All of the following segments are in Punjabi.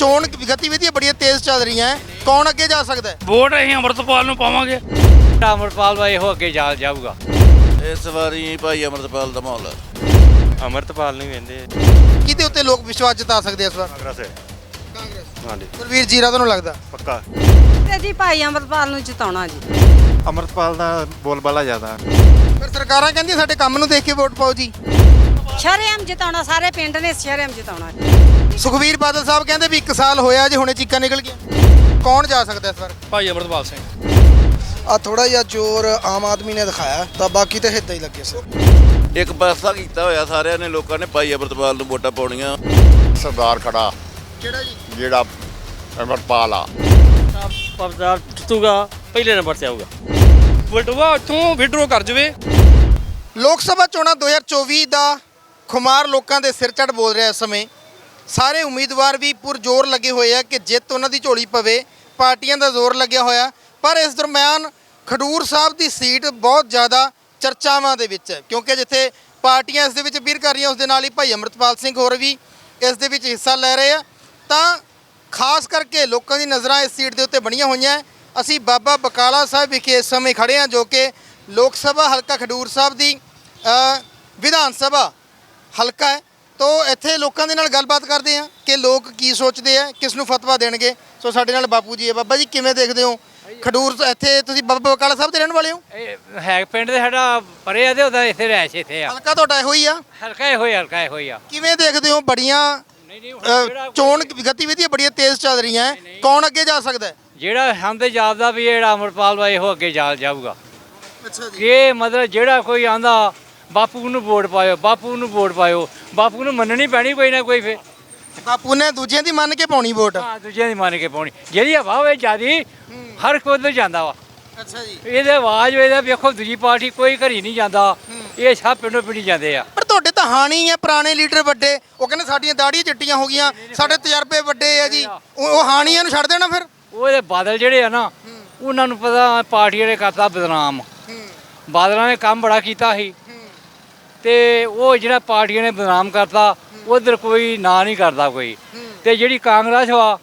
ਚੋਣ ਗਤੀਵਿਧੀਆਂ ਬੜੀਆਂ ਤੇਜ਼ ਚੱਲ ਰਹੀਆਂ ਹੈ। ਕੌਣ ਅੱਗੇ ਜਾ ਸਕਦਾ ਹੈ? ਵੋਟ ਅਸੀਂ ਅੰਮ੍ਰਿਤਪਾਲ ਨੂੰ ਪਾਵਾਂਗੇ। ਅਮਰਪਾਲ ਦਾ ਇਹੋ ਅੱਗੇ ਜਾ ਜਾਊਗਾ। ਇਸ ਵਾਰੀ ਭਾਈ ਅਮਰਤਪਾਲ ਦਾ ਮਾਹੌਲ। ਅਮਰਤਪਾਲ ਨਹੀਂ ਕਹਿੰਦੇ ਕਿਹਦੇ ਉੱਤੇ ਲੋਕ ਵਿਸ਼ਵਾਸ ਜਤਾ ਸਕਦੇ ਆ ਇਸ ਵਾਰ? ਕਾਂਗਰਸ ਕਾਂਗਰਸ। ਹਾਂਜੀ। ਕੁਲਵੀਰ ਜੀਰਾ ਤੁਹਾਨੂੰ ਲੱਗਦਾ? ਪੱਕਾ। ਤੇ ਜੀ ਭਾਈ ਅਮਰਪਾਲ ਨੂੰ ਜਿਤਾਉਣਾ ਜੀ। ਅਮਰਤਪਾਲ ਦਾ ਬੋਲਬਾਲਾ ਜ਼ਿਆਦਾ। ਫਿਰ ਸਰਕਾਰਾਂ ਕਹਿੰਦੀਆਂ ਸਾਡੇ ਕੰਮ ਨੂੰ ਦੇਖ ਕੇ ਵੋਟ ਪਾਓ ਜੀ। ਸ਼ਰੇਆਮ ਜਿਤਾਉਣਾ ਸਾਰੇ ਪਿੰਡ ਨੇ ਸ਼ਰੇਆਮ ਜਿਤਾਉਣਾ ਜੀ। ਸੁਖਵੀਰ ਬਾਦਲ ਸਾਹਿਬ ਕਹਿੰਦੇ ਵੀ 1 ਸਾਲ ਹੋਇਆ ਜੇ ਹੁਣੇ ਚੀਕਾਂ ਨਿਕਲ ਗਈਆਂ। ਕੌਣ ਜਾ ਸਕਦਾ ਇਸ ਵਾਰ? ਭਾਈ ਅਮਰਤਪਾਲ ਸਿੰਘ। ਆ ਥੋੜਾ ਜਿਹਾ ਜ਼ੋਰ ਆਮ ਆਦਮੀ ਨੇ ਦਿਖਾਇਆ ਤਾਂ ਬਾਕੀ ਤੇ ਹਿੱਦਾਂ ਹੀ ਲੱਗੇ ਸੀ ਇੱਕ ਪਾਸਾ ਕੀਤਾ ਹੋਇਆ ਸਾਰਿਆਂ ਨੇ ਲੋਕਾਂ ਨੇ ਭਾਈ ਅਮਰਤਪਾਲ ਨੂੰ ਵੋਟਾਂ ਪਾਉਣੀਆਂ। ਸਰਦਾਰ ਖੜਾ। ਕਿਹੜਾ ਜੀ? ਜਿਹੜਾ ਅਮਰਪਾਲ ਆ। ਪਰਦਾਰ ਜਿੱਤੂਗਾ ਪਹਿਲੇ ਨੰਬਰ ਤੇ ਆਊਗਾ। ਬਟੂਆ ਉੱਥੋਂ ਵਿਡਰੋ ਕਰ ਜਵੇ। ਲੋਕ ਸਭਾ ਚੋਣਾਂ 2024 ਦਾ ਖੁਮਾਰ ਲੋਕਾਂ ਦੇ ਸਿਰ ਚੜ ਬੋਲ ਰਿਹਾ ਇਸ ਸਮੇਂ। ਸਾਰੇ ਉਮੀਦਵਾਰ ਵੀ ਪੁਰਜ਼ੋਰ ਲੱਗੇ ਹੋਏ ਆ ਕਿ ਜਿੱਤ ਉਹਨਾਂ ਦੀ ਝੋਲੀ ਪਵੇ, ਪਾਰਟੀਆਂ ਦਾ ਜ਼ੋਰ ਲੱਗਿਆ ਹੋਇਆ। ਪਰ ਇਸ ਦਰਮਿਆਨ ਖਡੂਰ ਸਾਹਿਬ ਦੀ ਸੀਟ ਬਹੁਤ ਜ਼ਿਆਦਾ ਚਰਚਾਵਾਂ ਦੇ ਵਿੱਚ ਹੈ, ਕਿਉਂਕਿ ਜਿੱਥੇ ਪਾਰਟੀਆਂ ਇਸ ਦੇ ਵਿੱਚ ਵੀਰ ਕਰ ਰਹੀਆਂ, ਉਸ ਦੇ ਨਾਲ ਹੀ ਭਾਈ ਅਮਰਤਪਾਲ ਸਿੰਘ ਹੋਰ ਵੀ ਇਸ ਦੇ ਵਿੱਚ ਹਿੱਸਾ ਲੈ ਰਹੇ ਆ। ਤਾਂ ਖਾਸ ਕਰਕੇ ਲੋਕਾਂ ਦੀ ਨਜ਼ਰਾਂ ਇਸ ਸੀਟ ਦੇ ਉੱਤੇ ਬਣੀਆਂ ਹੋਈਆਂ ਅਸੀਂ ਬਾਬਾ ਬਕਾਲਾ ਸਾਹਿਬ ਵਿਖੇ ਇਸ ਸਮੇਂ ਖੜੇ ਹਾਂ, ਜੋ ਕਿ ਲੋਕ ਸਭਾ ਹਲਕਾ ਖਡੂਰ ਸਾਹਿਬ ਦੀ ਵਿਧਾਨ ਸਭਾ ਹਲਕਾ ਹੈ। ਤੋਂ ਇੱਥੇ ਲੋਕਾਂ ਦੇ ਨਾਲ ਗੱਲਬਾਤ ਕਰਦੇ ਹਾਂ ਕਿ ਲੋਕ ਕੀ ਸੋਚਦੇ ਆ ਕਿਸ ਨੂੰ ਫਤਵਾ ਦੇਣਗੇ। ਸੋ ਸਾਡੇ ਨਾਲ ਬਾਪੂ ਜੀ ਹੈ ਬਾਬਾ ਜੀ ਕਿਵੇਂ ਦੇਖਦੇ ਹੋ? ਖਡੂਰ ਤੋਂ ਇੱਥੇ ਤੁਸੀਂ ਬਾਬਾ ਬਕਾਲਾ ਸਾਹਿਬ ਦੇ ਰਹਿਣ ਵਾਲੇ ਹੋ? ਇਹ ਹੈ ਪਿੰਡ ਦੇ ਸਾਡਾ ਪਰੇ ਆ ਤੇ ਉਹਦਾ ਇੱਥੇ ਰਹਿਸ਼ ਇੱਥੇ ਆ। ਹਲਕਾ ਤੁਹਾਡਾ ਇਹੋ ਹੀ ਆ? ਹਲਕਾ ਇਹੋ ਹੀ ਹਲਕਾ ਇਹੋ ਹੀ ਆ। ਕਿਵੇਂ ਦੇਖਦੇ ਹੋ ਬੜੀਆਂ ਨਹੀਂ ਨਹੀਂ ਅ, ਚੋਣ ਗਤੀਵਿਧੀਆਂ ਬੜੀਆਂ ਤੇਜ਼ ਚੱਲ ਰਹੀਆਂ ਹੈ। ਕੌਣ ਅੱਗੇ ਜਾ ਸਕਦਾ ਹੈ? ਜਿਹੜਾ ਹੰਦੇ ਜਾਪਦਾ ਵੀ ਜਿਹੜਾ ਅਮਰਪਾਲ ਦਾ ਇਹੋ ਅੱਗੇ ਜਾ ਜਾਊਗਾ। ਅੱਛਾ ਇਹ ਮਤਲਬ ਜਿਹੜਾ ਕੋਈ ਆਂਦਾ ਬਾਪੂ ਨੂੰ ਵੋਟ ਪਾਇਓ ਬਾਪੂ ਨੂੰ ਵੋਟ ਪਾਇਓ। ਬਾਪੂ ਨੂੰ ਮੰਨਣੀ ਪੈਣੀ ਕੋਈ ਨਾ ਕੋਈ ਫੇ ਬਾਪੂ ਨੇ ਦੂਜਿਆਂ ਦੀ ਮੰਨ ਕੇ ਪਾਉਣੀ ਵੋਟ। ਹਾਂ ਦੂਜਿਆਂ ਦੀ ਮੰਨ ਕੇ ਪਾਉਣੀ। ਜਿਹੜੀ ਹਵਾ ਹੋਵੇ ਜਿਆਦੀ ਹਰ ਕੋਈ ਜਾਂਦਾ ਵਾ। ਅੱਛਾ ਜੀ। ਇਹਦੇ ਆਵਾਜ਼ ਇਹਦਾ ਵੇਖੋ ਦੂਜੀ ਪਾਰਟੀ ਕੋਈ ਘਰੀ ਨਹੀਂ ਜਾਂਦਾ। ਇਹ ਸਭ ਪਿੰਡੋਂ ਪਿੰਡੀ ਜਾਂਦੇ ਆ। ਪਰ ਤੁਹਾਡੇ ਤਾਂ ਹਾਣੀ ਹੈ ਪੁਰਾਣੇ ਲੀਡਰ ਵੱਡੇ। ਉਹ ਕਹਿੰਦੇ ਸਾਡੀਆਂ ਦਾੜੀਆਂ ਚਿੱਟੀਆਂ ਹੋ ਗਈਆਂ ਸਾਡੇ ਤਜਰਬੇ ਵੱਡੇ ਆ ਜੀ। ਉਹ ਹਾਣੀਆਂ ਨੂੰ ਛੱਡ ਦੇਣਾ ਫਿਰ। ਉਹਦੇ ਬਾਦਲ ਜਿਹੜੇ ਆ ਨਾ ਉਹਨਾਂ ਨੂੰ ਪਤਾ ਪਾਰਟੀਆਂ ਨੇ ਕਰਤਾ ਬਦਨਾਮ। ਬਾਦਲਾਂ ਨੇ ਕੰਮ ਬੜਾ ਕੀਤਾ ਸੀ। ਤੇ ਉਹ ਜਿਹੜਾ ਪਾਰਟੀਆਂ ਨੇ ਬਦਨਾਮ ਕਰਤਾ ਉਧਰ ਕੋਈ ਨਾਂ ਨਹੀਂ ਕਰਦਾ ਕੋਈ। ਤੇ ਜਿਹੜੀ ਕਾਂਗਰਸ ਵਾ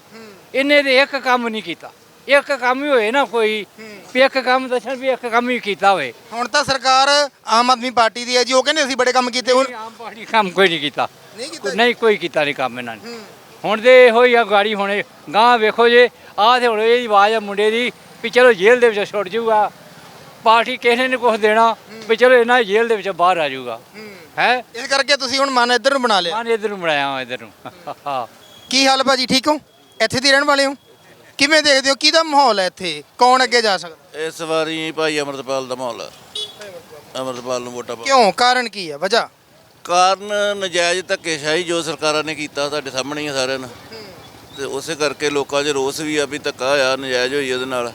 ਇਹਨੇ ਤੇ ਇੱਕ ਕੰਮ ਨਹੀਂ ਕੀਤਾ। ਇੱਕ ਕੰਮ ਹੀ ਹੋਏ ਨਾ ਕੋਈ ਵੀ ਇੱਕ ਕੰਮ ਦੱਸਣ ਵੀ ਇੱਕ ਕੰਮ ਹੀ ਕੀਤਾ ਹੋਵੇ। ਹੁਣ ਤਾਂ ਸਰਕਾਰ ਆਮ ਆਦਮੀ ਪਾਰਟੀ ਦੀ ਹੈ ਜੀ ਉਹ ਕਹਿੰਦੇ ਅਸੀਂ ਬੜੇ ਕੰਮ ਕੀਤੇ ਹੁਣ ਆਮ ਪਾਰਟੀ ਕੰਮ ਕੋਈ ਨਹੀਂ ਕੀਤਾ। ਨਹੀਂ ਕੀਤਾ ਨਹੀਂ ਕੋਈ ਕੀਤਾ ਨਹੀਂ ਕੰਮ ਇਹਨਾਂ ਨੇ। ਹੁਣ ਤੇ ਇਹੋ ਹੀ ਆ ਗਾੜੀ ਹੁਣੇ ਗਾਂ ਵੇਖੋ ਜੇ ਆਹ ਤੇ ਹੁਣ ਇਹਦੀ ਆਵਾਜ਼ ਆ ਮੁੰਡੇ ਦੀ ਵੀ ਚਲੋ ਜੇਲ੍ਹ ਦੇ ਵਿੱਚ ਛੁੱਟ ਜਾਊਗਾ ਪਾਰਟੀ ਕਿਸੇ ਨੇ ਕੁਝ ਦੇਣਾ ਵੀ ਚਲੋ ਇਹਨਾਂ ਜੇਲ੍ਹ ਦੇ ਵਿੱਚ ਬਾਹਰ ਆ ਜਾਊਗਾ। ਹੈ। ਇਸ ਕਰਕੇ ਤੁਸੀਂ ਹੁਣ ਮਨ ਇੱਧਰ ਨੂੰ ਬਣਾ ਲਿਆ। ਮਾਨ ਇਧਰ ਨੂੰ ਬਣਾਇਆ ਵਾ ਇਧਰ ਨੂੰ। ਕੀ ਹਾਲ ਭਾਜੀ ਠੀਕ ਹੋ? ਇੱਥੇ ਦੀ ਰਹਿਣ ਵਾਲੇ ਹੋ? ਕਿਵੇਂ ਦੇਖਦੇ ਹੋ? ਕਿਹਦਾ ਮਾਹੌਲ ਹੈ ਇੱਥੇ? ਕੌਣ ਅੱਗੇ ਜਾ ਸਕਦਾ? ਇਸ ਵਾਰੀ ਭਾਈ ਅਮਰਤਪਾਲ ਦਾ ਮਾਹੌਲ ਹੈ ਅਮਰਤਪਾਲ ਨੂੰ ਵੋਟਾਂ ਪਾਓ ਕਿਉਂ? ਕਾਰਨ ਕੀ ਹੈ ਵਜ੍ਹਾ? ਕਾਰਨ ਨਜਾਇਜ਼ ਧੱਕੇਸ਼ਾਹੀ ਜੋ ਸਰਕਾਰਾਂ ਨੇ ਕੀਤਾ ਤੁਹਾਡੇ ਸਾਹਮਣੇ ਹੀ ਆ ਸਾਰਿਆਂ ਨੂੰ ਤੇ ਉਸੇ ਕਰਕੇ ਲੋਕਾਂ 'ਚ ਰੋਸ ਵੀ ਆ ਵੀ ਧੱਕਾ ਹੋਇਆ ਨਜਾਇਜ਼ ਹੋਈ ਉਹਦੇ ਨਾਲ।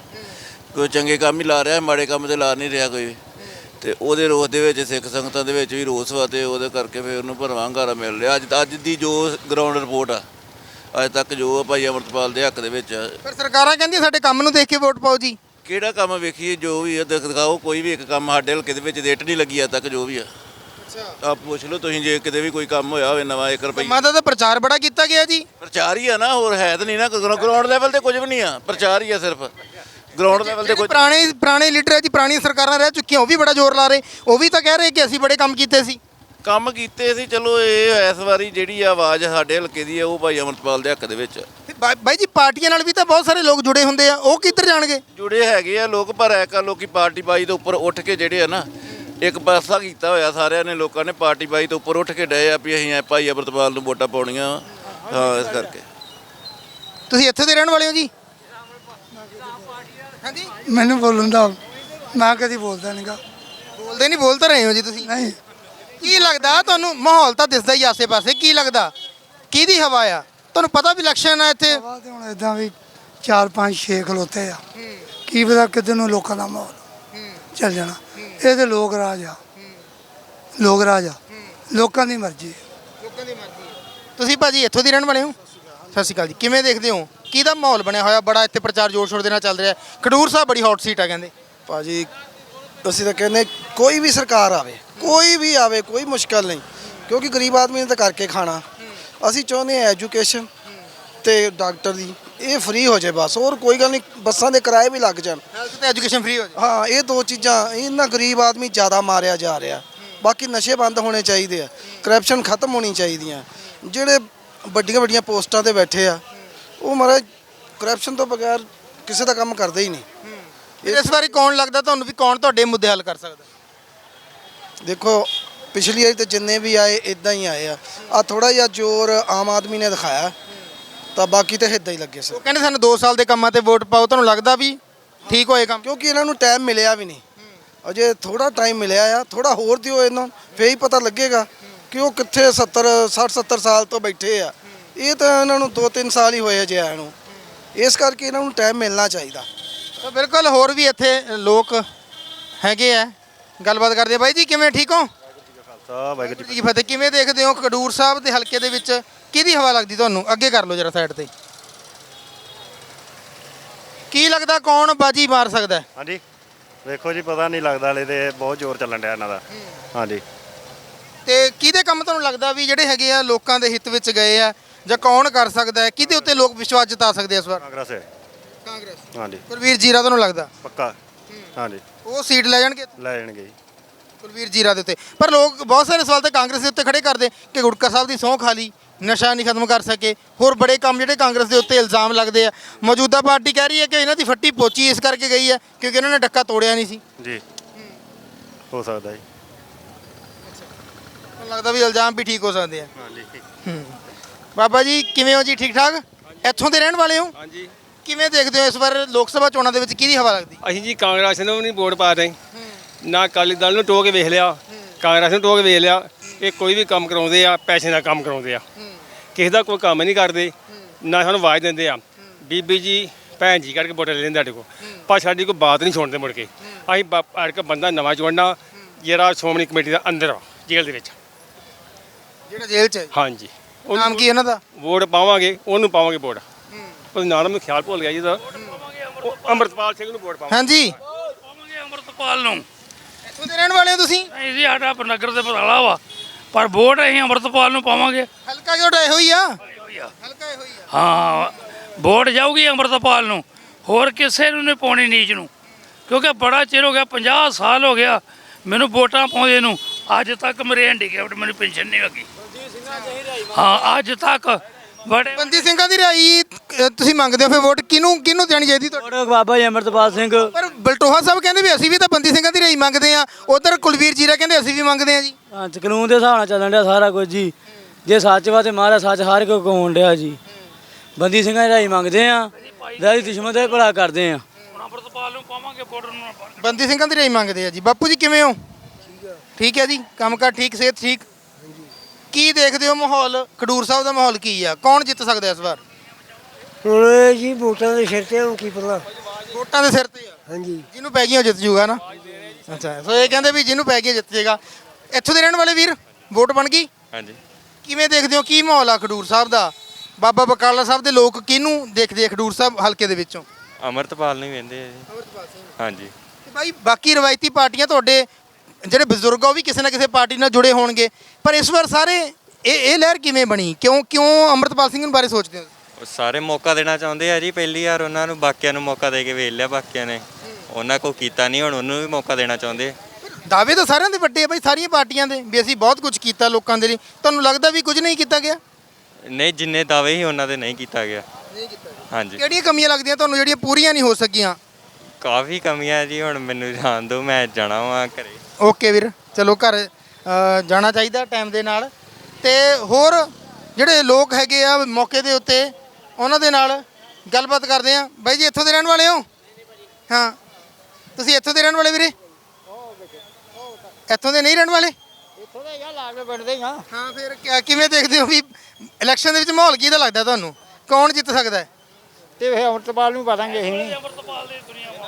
ਕੋਈ ਚੰਗੇ ਕੰਮ ਹੀ ਲਾ ਰਿਹਾ ਮਾੜੇ ਕੰਮ ਤੇ ਲਾ ਨਹੀਂ ਰਿਹਾ ਕੋਈ। ਤੇ ਉਹਦੇ ਰੋਸ ਦੇ ਵਿੱਚ ਸਿੱਖ ਸੰਗਤਾਂ ਦੇ ਵਿੱਚ ਵੀ ਰੋਸ ਵਾ ਤੇ ਉਹਦੇ ਕਰਕੇ ਫਿਰ ਉਹਨੂੰ ਭਰਵਾਂ ਮਿਲ ਰਿਹਾ। ਅੱਜ ਅੱਜ ਦੀ ਜੋ ਗਰਾਊਂਡ ਰਿਪੋਰਟ ਆ ਅੱਜ ਤੱਕ ਜੋ ਆ ਭਾਈ ਅਮਰਤਪਾਲ ਦੇ ਹੱਕ ਦੇ ਵਿੱਚ ਆ। ਪਰ ਸਰਕਾਰਾਂ ਕਹਿੰਦੀਆਂ ਸਾਡੇ ਕੰਮ ਨੂੰ ਦੇਖ ਕੇ ਵੋਟ ਪਾਓ ਜੀ। ਕਿਹੜਾ ਕੰਮ ਵੇਖੀਏ ਜੋ ਵੀ ਆ ਦਿਖ- ਦਿਖਾਓ ਕੋਈ ਵੀ ਇੱਕ ਕੰਮ ਸਾਡੇ ਹਲਕੇ ਦੇ ਵਿੱਚ ਰੇਟ ਨਹੀਂ ਲੱਗੀ ਅੱਜ ਤੱਕ ਜੋ ਵੀ ਆ। ਆਪ ਪੁੱਛ ਲਓ ਤੁਸੀਂ ਜੇ ਕਿਤੇ ਵੀ ਕੋਈ ਕੰਮ ਹੋਇਆ ਹੋਵੇ ਨਵਾਂ 1 ਰੁਪਏ ਮਾਦਾ ਦਾ ਪ੍ਰਚਾਰ ਬੜਾ ਕੀਤਾ ਗਿਆ ਜੀ। ਪ੍ਰਚਾਰ ਹੀ ਆ ਨਾ ਹੋਰ ਹੈ ਤਾਂ ਨਹੀਂ ਨਾ ਗਰਾਊਂਡ ਲੈਵਲ ਤੇ ਕੁਝ ਵੀ ਨਹੀਂ ਆ। ਪ੍ਰਚਾਰ ਹੀ ਆ ਸਿਰਫ। ਗਰਾਊਂਡ ਲੈਵਲ ਤੇ ਕੁਝ ਪੁਰਾਣੇ ਪੁਰਾਣੇ ਲੀਡਰ ਹੈ ਜੀ ਪੁਰਾਣੀ ਸਰਕਾਰਾਂ ਰਹਿ ਚੁੱਕੀਆਂ ਉਹ ਵੀ ਬੜਾ ਜ਼ੋਰ ਲਾ ਰਹੇ ਉਹ ਵੀ ਤਾਂ ਕਹਿ ਰਹੇ ਕਿ ਅਸੀਂ ਬੜੇ ਕੰਮ ਕੀਤੇ ਸੀ। ਕੰਮ ਕੀਤੇ ਸੀ ਚਲੋ ਇਹ ਇਸ ਵਾਰੀ ਜਿਹੜੀ ਆਵਾਜ਼ ਸਾਡੇ ਹਲਕੇ ਦੀ ਆ ਉਹ ਭਾਈ ਅਮਰਪਾਲ ਦੇ ਹੱਕ ਦੇ ਵਿੱਚ ਬਾ- ਬਾਈ ਜੀ ਪਾਰਟੀਆਂ ਨਾਲ ਵੀ ਤਾਂ ਬਹੁਤ ਸਾਰੇ ਲੋਕ ਜੁੜੇ ਹੁੰਦੇ ਆ ਉਹ ਕਿੱਧਰ ਜਾਣਗੇ? ਜੁੜੇ ਹੈਗੇ ਆ ਲੋਕ ਪਰ ਐਕਾ ਲੋਕੀ ਪਾਰਟੀ ਬਾਈ ਤੋਂ ਉੱਪਰ ਉੱਠ ਕੇ ਜਿਹੜੇ ਆ ਨਾ ਇੱਕ ਪਾਸਾ ਕੀਤਾ ਹੋਇਆ ਸਾਰਿਆਂ ਨੇ ਲੋਕਾਂ ਨੇ ਪਾਰਟੀ ਬਾਈ ਤੋਂ ਉੱਪਰ ਉੱਠ ਕੇ ਡਏ ਆ ਵੀ ਅਸੀਂ ਐ ਭਾਈ ਅਮਰਪਾਲ ਨੂੰ ਵੋਟਾਂ ਪਾਉਣੀਆਂ ਹਾਂ ਇਸ ਕਰਕੇ। ਤੁਸੀਂ ਇੱਥੇ ਦੇ ਰਹਿਣ ਵਾਲੇ ਹੋ ਜੀ? ਹਾਂਜੀ? ਮੈਨੂੰ ਬੋਲਣ ਦਾ ਮੈਂ ਕਦੀ ਬੋਲਦਾ ਨਹੀਂਗਾ ਬੋਲਦੇ ਨਹੀਂ ਬੋਲ ਤਾਂ ਰਹੇ ਹੋ ਜੀ ਤੁਸੀਂ। ਨਹੀਂ। ਕੀ ਲੱਗਦਾ ਤੁਹਾਨੂੰ? ਮਾਹੌਲ ਤਾਂ ਦਿਸਦਾ ਹੀ ਆਸੇ-ਪਾਸੇ ਕੀ ਲੱਗਦਾ? ਕਿਹਦੀ ਹਵਾ ਆ? ਤੁਹਾਨੂੰ ਪਤਾ ਵੀ ਇਲੈਕਸ਼ਨ ਆ ਇੱਥੇ? ਹੁਣ ਇਦਾਂ ਵੀ 4 5 6 ਖਲੋਤੇ ਆ। ਕੀ ਪਤਾ ਕਿਤੇ ਨੂੰ ਲੋਕਾਂ ਦਾ ਮਾਹੌਲ। ਚੱਲ ਜਾਣਾ। ਇਹ ਤੇ ਲੋਕ ਰਾਜ ਆ। ਲੋਕ ਰਾਜ ਆ। ਲੋਕਾਂ ਦੀ ਮਰਜ਼ੀ। ਲੋਕਾਂ ਦੀ ਮਰਜ਼ੀ ਤੁਸੀਂ ਭਾਜੀ ਇੱਥੋਂ ਦੀ ਰਹਿਣ ਵਾਲੇ ਹੋ? ਸਤਿ ਸ਼੍ਰੀ ਅਕਾਲ ਜੀ। ਕਿਵੇਂ ਦੇਖਦੇ ਹੋ? ਕਿਹਦਾ ਮਾਹੌਲ ਬਣਿਆ ਹੋਇਆ? ਬੜਾ ਇੱਥੇ ਪ੍ਰਚਾਰ ਜੋਰ ਸ਼ੋਰ ਦੇ ਨਾਲ ਚੱਲ ਰਿਹਾ। ਖਡੂਰ ਸਾਹਿਬ ਬੜੀ ਹੌਟ ਸੀਟ ਆ ਕਹਿੰਦੇ। ਭਾਜੀ ਅਸੀਂ ਤਾਂ ਕਹਿੰਦੇ ਕੋਈ ਵੀ ਸਰਕਾਰ ਆਵੇ ਕੋਈ ਵੀ ਆਵੇ ਕੋਈ ਮੁਸ਼ਕਲ ਨਹੀਂ। ਕਿਉਂਕਿ ਗਰੀਬ ਆਦਮੀ ਨੇ ਤਾਂ ਕਰਕੇ ਖਾਣਾ। ਅਸੀਂ ਚਾਹੁੰਦੇ ਹਾਂ ਐਜੂਕੇਸ਼ਨ ਤੇ ਡਾਕਟਰ ਦੀ। ਇਹ ਫ੍ਰੀ ਹੋ ਜਾਏ ਬਸ। ਹੋਰ ਕੋਈ ਗੱਲ ਨਹੀਂ ਬੱਸਾਂ ਦੇ ਕਿਰਾਏ ਵੀ ਲੱਗ ਜਾਣ। ਹੈਲਥ ਤੇ ਐਜੂਕੇਸ਼ਨ ਫ੍ਰੀ ਹੋ ਜਾਏ। ਹਾਂ ਇਹ ਦੋ ਚੀਜ਼ਾਂ ਇਹਨਾਂ ਗਰੀਬ ਆਦਮੀ ਜ਼ਿਆਦਾ ਮਾਰਿਆ ਜਾ ਰਿਹਾ। ਬਾਕੀ ਨਸ਼ੇ ਬੰਦ ਹੋਣੇ ਚਾਹੀਦੇ ਆ। ਕਰਪਸ਼ਨ ਖਤਮ ਹੋਣੀ ਚਾਹੀਦੀਆਂ ਜਿਹੜੇ ਵੱਡੀਆਂ ਵੱਡੀਆਂ ਪੋਸਟਾਂ ਤੇ ਬੈਠੇ ਆ ਉਹ ਮਹਾਰਾਜ ਕਰਪਸ਼ਨ ਤੋਂ ਬਗੈਰ ਕਿਸੇ ਦਾ ਕੰਮ ਕਰਦੇ ਹੀ ਨਹੀਂ। ਇਸ ਵਾਰੀ ਕੌਣ ਲੱਗਦਾ ਤੁਹਾਨੂੰ ਵੀ ਕੌਣ ਤੁਹਾਡੇ ਮੁੱਦੇ ਹੱਲ ਕਰ ਸਕਦਾ? ਦੇਖੋ ਪਿਛਲੀ ਵਾਰੀ ਤੇ ਜਿੰਨੇ ਵੀ ਆਏ ਇਦਾਂ ਹੀ ਆਏ ਆ। ਆ ਥੋੜਾ ਜਿਹਾ ਜ਼ੋਰ ਆਮ ਆਦਮੀ ਨੇ ਦਿਖਾਇਆ ਤਾਂ ਬਾਕੀ ਤੇ ਇਦਾਂ ਹੀ ਲੱਗੇ ਸੀ ਉਹ ਕਹਿੰਦੇ ਸਾਨੂੰ 2 ਸਾਲ ਦੇ ਕੰਮਾਂ ਤੇ ਵੋਟ ਪਾਓ ਤੁਹਾਨੂੰ ਲੱਗਦਾ ਵੀ ਠੀਕ ਹੋਏ ਕੰਮ ਕਿਉਂਕਿ ਇਹਨਾਂ ਨੂੰ ਟਾਈਮ ਮਿਲਿਆ ਵੀ ਨਹੀਂ। ਅਜੇ ਥੋੜਾ ਟਾਈਮ ਮਿਲਿਆ ਆ ਥੋੜਾ ਹੋਰ ਦਿਓ ਇਹਨਾਂ ਨੂੰ, ਫੇਰ ਹੀ ਪਤਾ ਲੱਗੇਗਾ ਕਿ ਉਹ ਕਿੱਥੇ 70 60 70 ਸਾਲ ਤੋਂ ਬੈਠੇ ਆ। ਇਹ ਤਾਂ ਇਹਨਾਂ ਨੂੰ 2-3 ਸਾਲ ਹੀ ਹੋਏ ਅਜੇ ਆਇਆ ਨੂੰ। ਇਸ ਕਰਕੇ ਇਹਨਾਂ ਨੂੰ ਟਾਈਮ ਮਿਲਣਾ ਚਾਹੀਦਾ। ਤਾਂ ਬਿਲਕੁਲ ਹੋਰ ਵੀ ਇੱਥੇ ਲੋਕ ਹੈਗੇ ਆ। ਗੱਲਬਾਤ ਕਰਦੇ ਆ। ਬਾਈ ਜੀ ਕਿਵੇਂ ਠੀਕ ਹੋ? ਵਾਹਿਗੁਰੂ ਜੀ ਕੀ ਫਤਿਹ। ਕਿਵੇਂ ਦੇਖਦੇ ਹੋ ਖਡੂਰ ਸਾਹਿਬ ਦੇ ਹਲਕੇ ਦੇ ਵਿੱਚ? ਕਿਹਦੀ ਹਵਾ ਲੱਗਦੀ ਤੁਹਾਨੂੰ? ਅੱਗੇ ਕਰ ਲਓ ਜਰਾ ਸਾਈਡ ਤੇ। ਕੀ ਲੱਗਦਾ ਕੌਣ ਬਾਜੀ ਮਾਰ ਸਕਦਾ? ਹੈ? ਹਾਂਜੀ। ਵੇਖੋ ਜੀ ਪਤਾ ਨਹੀਂ ਲੱਗਦਾ ਹਲੇ ਤੇ ਬਹੁਤ ਜ਼ੋਰ ਚੱਲਣ ਡਿਆ ਇਹਨਾਂ ਦਾ। ਹਾਂਜੀ। ਤੇ ਕਿਹਦੇ ਕੰਮ ਤੁਹਾਨੂੰ ਲੱਗਦਾ ਵੀ ਜਿਹੜੇ ਹੈਗੇ ਆ ਲੋਕਾਂ ਦੇ ਹਿੱਤ ਵਿੱਚ ਗਏ ਆ? ਜਾਂ ਕੌਣ ਕਰ ਸਕਦਾ ਹੈ? ਕਿਹਦੇ ਉੱਤੇ ਲੋਕ ਵਿਸ਼ਵਾਸ ਜਤਾ ਸਕਦੇ ਆ ਇਸ ਵਾਰ? ਕਾਂਗਰਸ ਹੈ। ਕਾਂਗਰਸ। ਹਾਂਜੀ। ਕੁਲਵੀਰ ਜੀਰਾ ਤੁਹਾਨੂੰ ਲੱਗਦਾ? ਪੱਕਾ। ਹਾਂਜੀ। ਉਹ ਸੀਟ ਲੈ ਜਾਣਗੇ? ਲੈ ਜਾਣਗੇ ਜੀ। ਕੁਲਵੀਰ ਜੀਰਾ ਦੇ ਉੱਤੇ। ਪਰ ਲੋਕ ਬਹੁਤ ਸਾਰੇ ਸਵਾਲ ਤਾਂ ਕਾਂਗਰਸ ਦੇ ਉੱਤੇ ਖੜੇ ਕਰਦੇ ਕਿ ਗੁਟਕਾ ਸਾਹਿਬ ਦੀ ਸਹੁੰ ਖਾ ਲਈ ਨਸ਼ਾ ਨਹੀਂ ਖਤਮ ਕਰ ਸਕੇ। ਹੋਰ ਬੜੇ ਕੰਮ ਜਿਹੜੇ ਕਾਂਗਰਸ ਦੇ ਉੱਤੇ ਇਲਜ਼ਾਮ ਲੱਗਦੇ ਆ। ਮੌਜੂਦਾ ਪਾਰਟੀ ਕਹਿ ਰਹੀ ਹੈ ਕਿ ਇਹਨਾਂ ਦੀ ਫੱਟੀ ਪੋਚੀ ਇਸ ਕਰਕੇ ਗਈ ਹੈ ਕਿਉਂਕਿ ਇਹਨਾਂ ਨੇ ਡੱਕਾ ਤੋੜਿਆ ਨਹੀਂ ਸੀ। ਜੀ। ਹੋ ਸਕਦਾ ਜੀ। ਮੈਨੂੰ ਲੱਗਦਾ ਵੀ ਇਲਜ਼ਾਮ ਵੀ ਠੀਕ ਹੋ ਸਕਦੇ ਆ। ਹਾਂਜੀ। ਬਾਬਾ ਜੀ ਕਿਵੇਂ ਹੋ ਜੀ? ਠੀਕ ਠਾਕ? ਇੱਥੋਂ ਦੇ ਰਹਿਣ ਵਾਲੇ ਹੋ? ਹਾਂਜੀ। ਕਿਵੇਂ ਦੇਖਦੇ ਹੋ ਇਸ ਵਾਰ ਲੋਕ ਸਭਾ ਚੋਣਾਂ ਦੇ ਵਿੱਚ ਕਿਹਦੀ ਹਵਾ ਲੱਗਦੀ? ਅਸੀਂ ਜੀ ਕਾਂਗਰਸ ਨੂੰ ਨਹੀਂ ਵੋਟ ਪਾ ਰਹੇ। ਨਾ ਅਕਾਲੀ ਦਲ ਨੂੰ ਟੋਕ ਕੇ ਵੇਖ ਲਿਆ ਕਾਂਗਰਸ ਨੂੰ ਟੋਕ ਕੇ ਵੇਖ ਲਿਆ ਇਹ ਕੋਈ ਵੀ ਕੰਮ ਕਰਾਉਂਦੇ ਆ ਪੈਸੇ ਦਾ ਕੰਮ ਕਰਾਉਂਦੇ ਆ। ਕਿਸੇ ਦਾ ਕੋਈ ਕੰਮ ਨਹੀਂ ਕਰਦੇ ਨਾ ਸਾਨੂੰ ਆਵਾਜ਼ ਦਿੰਦੇ ਆ। ਬੀਬੀ ਜੀ ਭੈਣ ਜੀ ਕਰਕੇ ਵੋਟ ਲੈ ਲੈਂਦੇ ਸਾਡੇ ਕੋਲ। ਪਰ ਸਾਡੀ ਕੋਈ ਬਾਤ ਨਹੀਂ ਸੁਣਦੇ ਮੁੜ ਕੇ। ਅਸੀਂ ਅੜ ਕੇ ਬੰਦਾ ਨਵਾਂ ਚੁਣਨਾ ਜਿਹੜਾ ਸ਼੍ਰੋਮਣੀ ਕਮੇਟੀ ਦਾ ਅੰਦਰ ਆ ਜੇਲ੍ਹ ਦੇ ਵਿੱਚ। ਜਿਹੜਾ ਜੇਲ੍ਹ 'ਚ ਹਾਂਜੀ। ਨਾਮ ਕੀ ਉਹਨਾਂ ਦਾ? ਵੋਟ ਪਾਵਾਂਗੇ ਉਹਨੂੰ ਪਾਵਾਂਗੇ ਵੋਟ। ਉਹ ਨਾਮ ਮੈਨੂੰ ਖਿਆਲ ਭੁੱਲ ਗਿਆ ਜੀ ਦਾ ਅੰਮ੍ਰਿਤਪਾਲ ਸਿੰਘ ਨੂੰ ਵੋਟ ਪਾਵਾਂਗੇ। ਹਾਂਜੀ। ਪਾਵਾਂਗੇ ਅੰਮ੍ਰਿਤਪਾਲ ਨੂੰ। ਇੱਥੋਂ ਦੇ ਰਹਿਣ ਵਾਲੇ ਹੋ ਤੁਸੀਂ? ਅਸੀਂ ਜੀ ਸਾਡਾ ਨਗਰ ਦੇ ਪਤਾਲਾ ਵਾ। ਪਰ ਵੋਟ ਅਸੀਂ ਅੰਮ੍ਰਿਤਪਾਲ ਨੂੰ ਪਾਵਾਂਗੇ। ਹਲਕਾ ਕਿਉਂ ਇਹੋ ਹੀ ਆ? ਹਲਕਾ ਇਹੋ ਹੀ ਆ। ਹਾਂ ਵੋਟ ਜਾਊਗੀ ਅੰਮ੍ਰਿਤਪਾਲ ਨੂੰ। ਹੋਰ ਕਿਸੇ ਨੂੰ ਨਹੀਂ ਪਾਉਣੀ ਨੀਚ ਨੂੰ। ਕਿਉਂਕਿ ਬੜਾ ਚਿਰ ਹੋ ਗਿਆ 50 ਸਾਲ ਹੋ ਗਿਆ ਮੈਨੂੰ ਵੋਟਾਂ ਪਾਉਂਦੇ ਨੂੰ। ਅੱਜ ਤੱਕ ਮੇਰੇ ਹੈਂਡੀਕੈਪਟ ਮੈਨੂੰ ਪੈਨਸ਼ਨ ਨਹੀਂ ਲੱਗੀ। ਹਾਂ ਅੱਜ ਤੱਕ ਬੜੇ ਬੰਦੀ ਸਿੰਘਾਂ ਦੀ ਰਾਈ ਤੁਸੀਂ ਮੰਗਦੇ ਹੋ ਫਿਰ ਵੋਟ ਕਿਹਨੂੰ ਕਿਹਨੂੰ ਦੇਣੀ ਚਾਹੀਦੀ ਤੁਹਾਡੀ? ਵੋਟ ਬਾਬਾ ਜੀ ਅਮਰਤਪਾਲ ਸਿੰਘ। ਪਰ ਬਲਟੋਹਾ ਸਾਹਿਬ ਕਹਿੰਦੇ ਵੀ ਅਸੀਂ ਵੀ ਤਾਂ ਬੰਦੀ ਸਿੰਘਾਂ ਦੀ ਰਾਈ ਮੰਗਦੇ ਆ ਉਧਰ ਕੁਲਵੀਰ ਜੀਰਾ ਕਹਿੰਦੇ ਅਸੀਂ ਵੀ ਮੰਗਦੇ ਆ ਜੀ। ਹਾਂ ਕਾਨੂੰਨ ਦੇ ਹਿਸਾਬ ਨਾਲ ਚੱਲਣ ਡਿਆ ਸਾਰਾ ਕੁਝ ਜੀ। ਜੇ ਸੱਚ ਵਾ ਤੇ ਮਾਰਾ ਸੱਚ ਹਰ ਕੋਈ ਕਹਾਉਣ ਡਿਆ ਜੀ। ਬੰਦੀ ਸਿੰਘਾਂ ਦੀ ਰਾਈ ਮੰਗਦੇ ਆ ਵੈਰੀ ਦੁਸ਼ਮਣ ਦਾ ਭਲਾ ਕਰਦੇ ਆ ਅੰਮ੍ਰਿਤਪਾਲ ਨੂੰ ਪਾਵਾਂਗੇ ਵੋਟ ਨੂੰ ਬੰਦੀ ਸਿੰਘਾਂ ਦੀ ਰਾਈ ਮੰਗਦੇ ਆ ਜੀ। ਬਾਪੂ ਜੀ ਕਿਵੇਂ ਹੋ? ਠੀਕ ਹੈ। ਜੀ। ਕੰਮਕਾਰ ਠੀਕ ਸਿਹਤ ਠੀਕ? ਕੀ ਦੇਖਦੇ ਹੋ ਮਾਹੌਲ? ਖਡੂਰ ਸਾਹਿਬ ਦਾ ਮਾਹੌਲ ਕੀ ਆ? ਕੌਣ ਜਿੱਤ ਸਕਦਾ ਇਸ ਵਾਰ? ਹੁਣ ਜੀ ਵੋਟਾਂ ਦੇ ਸਿਰ ਤੇ ਹੁਣ ਕੀ ਪਤਾ। ਵੋਟਾਂ ਦੇ ਸਿਰ ਤੇ ਆ? ਹਾਂਜੀ। ਜਿਹਨੂੰ ਪੈ ਗਈਆਂ ਉਹ ਜਿੱਤ ਜੂਗਾ ਨਾ? ਅੱਛਾ ਸੋ ਇਹ ਕਹਿੰਦੇ ਵੀ ਜਿਹਨੂੰ ਪੈ ਗਈਆਂ ਜਿੱਤ ਜੇਗਾ। ਇੱਥੋਂ ਦੇ ਰਹਿਣ ਵਾਲੇ ਵੀਰ ਵੋਟ ਬਣ ਗਈ? ਹਾਂਜੀ। ਕਿਵੇਂ ਦੇਖਦੇ ਹੋ? ਕੀ ਮਾਹੌਲ ਆ ਖਡੂਰ ਸਾਹਿਬ ਦਾ? ਬਾਬਾ ਬਕਾਲਾ ਸਾਹਿਬ ਦੇ ਲੋਕ ਕਿਹਨੂੰ ਦੇਖਦੇ ਆ ਖਡੂਰ ਸਾਹਿਬ ਹਲਕੇ ਦੇ ਵਿੱਚੋਂ? ਅਮਰਤਪਾਲ ਨਹੀਂ ਵੰਦੇ ਹਾਂਜੀ। ਤੇ ਬਾਈ ਬਾਕੀ ਰਵਾਇਤੀ ਪਾਰਟੀਆਂ ਤੁਹਾਡੇ ਜਿਹੜੇ ਬਜ਼ੁਰਗ ਆ ਉਹ ਵੀ ਕਿਸੇ ਨਾ ਕਿਸੇ ਪਾਰਟੀ ਨਾਲ ਜੁੜੇ ਹੋਣਗੇ। ਪਰ ਇਸ ਵਾਰ ਸਾਰੇ ਇਹ ਇਹ ਲਹਿਰ ਕਿਵੇਂ ਬਣੀ? ਕਿਉਂ ਕਿਉਂ ਅੰਮ੍ਰਿਤਪਾਲ ਸਿੰਘ ਬਾਰੇ ਸੋਚਦੇ ਹੋ? ਉਹ ਸਾਰੇ ਮੌਕਾ ਦੇਣਾ ਚਾਹੁੰਦੇ ਆ ਜੀ ਪਹਿਲੀ ਵਾਰ ਉਹਨਾਂ ਨੂੰ ਬਾਕੀਆਂ ਨੂੰ ਮੌਕਾ ਦੇ ਕੇ ਵੇਖ ਲਿਆ ਬਾਕੀਆਂ ਨੇ। ਉਹਨਾਂ ਕੋ ਕੀਤਾ ਨਹੀਂ ਹੁਣ ਉਹਨੂੰ ਵੀ ਮੌਕਾ ਦੇਣਾ ਚਾਹੁੰਦੇ ਦਾਅਵੇ ਤਾਂ ਸਾਰਿਆਂ ਦੇ ਵੱਡੇ ਆ ਬਾਈ ਸਾਰੀਆਂ ਪਾਰਟੀਆਂ ਦੇ ਵੀ ਅਸੀਂ ਬਹੁਤ ਕੁਝ ਕੀਤਾ ਲੋਕਾਂ ਦੇ ਲਈ। ਤੁਹਾਨੂੰ ਲੱਗਦਾ ਵੀ ਕੁਝ ਨਹੀਂ ਕੀਤਾ ਗਿਆ? ਨਹੀਂ ਜਿੰਨੇ ਦਾਅਵੇ ਸੀ ਉਹਨਾਂ ਦੇ ਨਹੀਂ ਕੀਤਾ ਗਿਆ। ਨਹੀਂ ਕੀਤਾ ਹਾਂਜੀ। ਕਿਹੜੀਆਂ ਕਮੀਆਂ ਲੱਗਦੀਆਂ? ਤੁਹਾਨੂੰ ਜਿਹੜੀਆਂ ਪੂਰੀਆਂ ਨਹੀਂ ਹੋ ਸਕੀਆਂ। ਕਾਫੀ ਕਮੀਆਂ ਜੀ ਹੁਣ ਮੈਨੂੰ ਜਾਣ ਦਿਓ ਮੈਂ ਜਾਣਾ ਵਾਂ ਘਰੇ। ਓਕੇ ਵੀਰ ਚਲੋ ਘਰ ਅ, ਜਾਣਾ ਚਾਹੀਦਾ ਟਾਈਮ ਦੇ ਨਾਲ। ਤੇ ਹੋਰ ਜਿਹੜੇ ਲੋਕ ਹੈਗੇ ਆ ਮੌਕੇ ਦੇ ਉੱਤੇ ਉਹਨਾਂ ਦੇ ਨਾਲ ਗੱਲਬਾਤ ਕਰਦੇ ਆ ਬਾਈ ਜੀ ਇੱਥੋਂ ਦੇ ਰਹਿਣ ਵਾਲੇ ਹੋ? ਹਾਂ। ਤੁਸੀਂ ਇੱਥੋਂ ਦੇ ਰਹਿਣ ਵਾਲੇ ਵੀਰੇ? ਇੱਥੋਂ ਦੇ ਨਹੀਂ ਰਹਿਣ ਵਾਲੇ? ਇੱਥੋਂ ਦੇ ਯਾਰ ਲਾਗੇ ਪਿੰਡਦੇ ਆ ਹਾਂ ਫਿਰ ਕਿਆ- ਕਿਵੇਂ ਦੇਖਦੇ ਹੋ ਵੀ ਇਲੈਕਸ਼ਨ ਦੇ ਵਿੱਚ ਮਾਹੌਲ ਕਿਹਦਾ ਲੱਗਦਾ ਤੁਹਾਨੂੰ? ਕੌਣ ਜਿੱਤ ਸਕਦਾ ਹੈ? ਤੇ ਫਿਰ ਅਮਰਤਪਾਲ ਨੂੰ ਪਾਦਾਂਗੇ ਅਸੀਂ।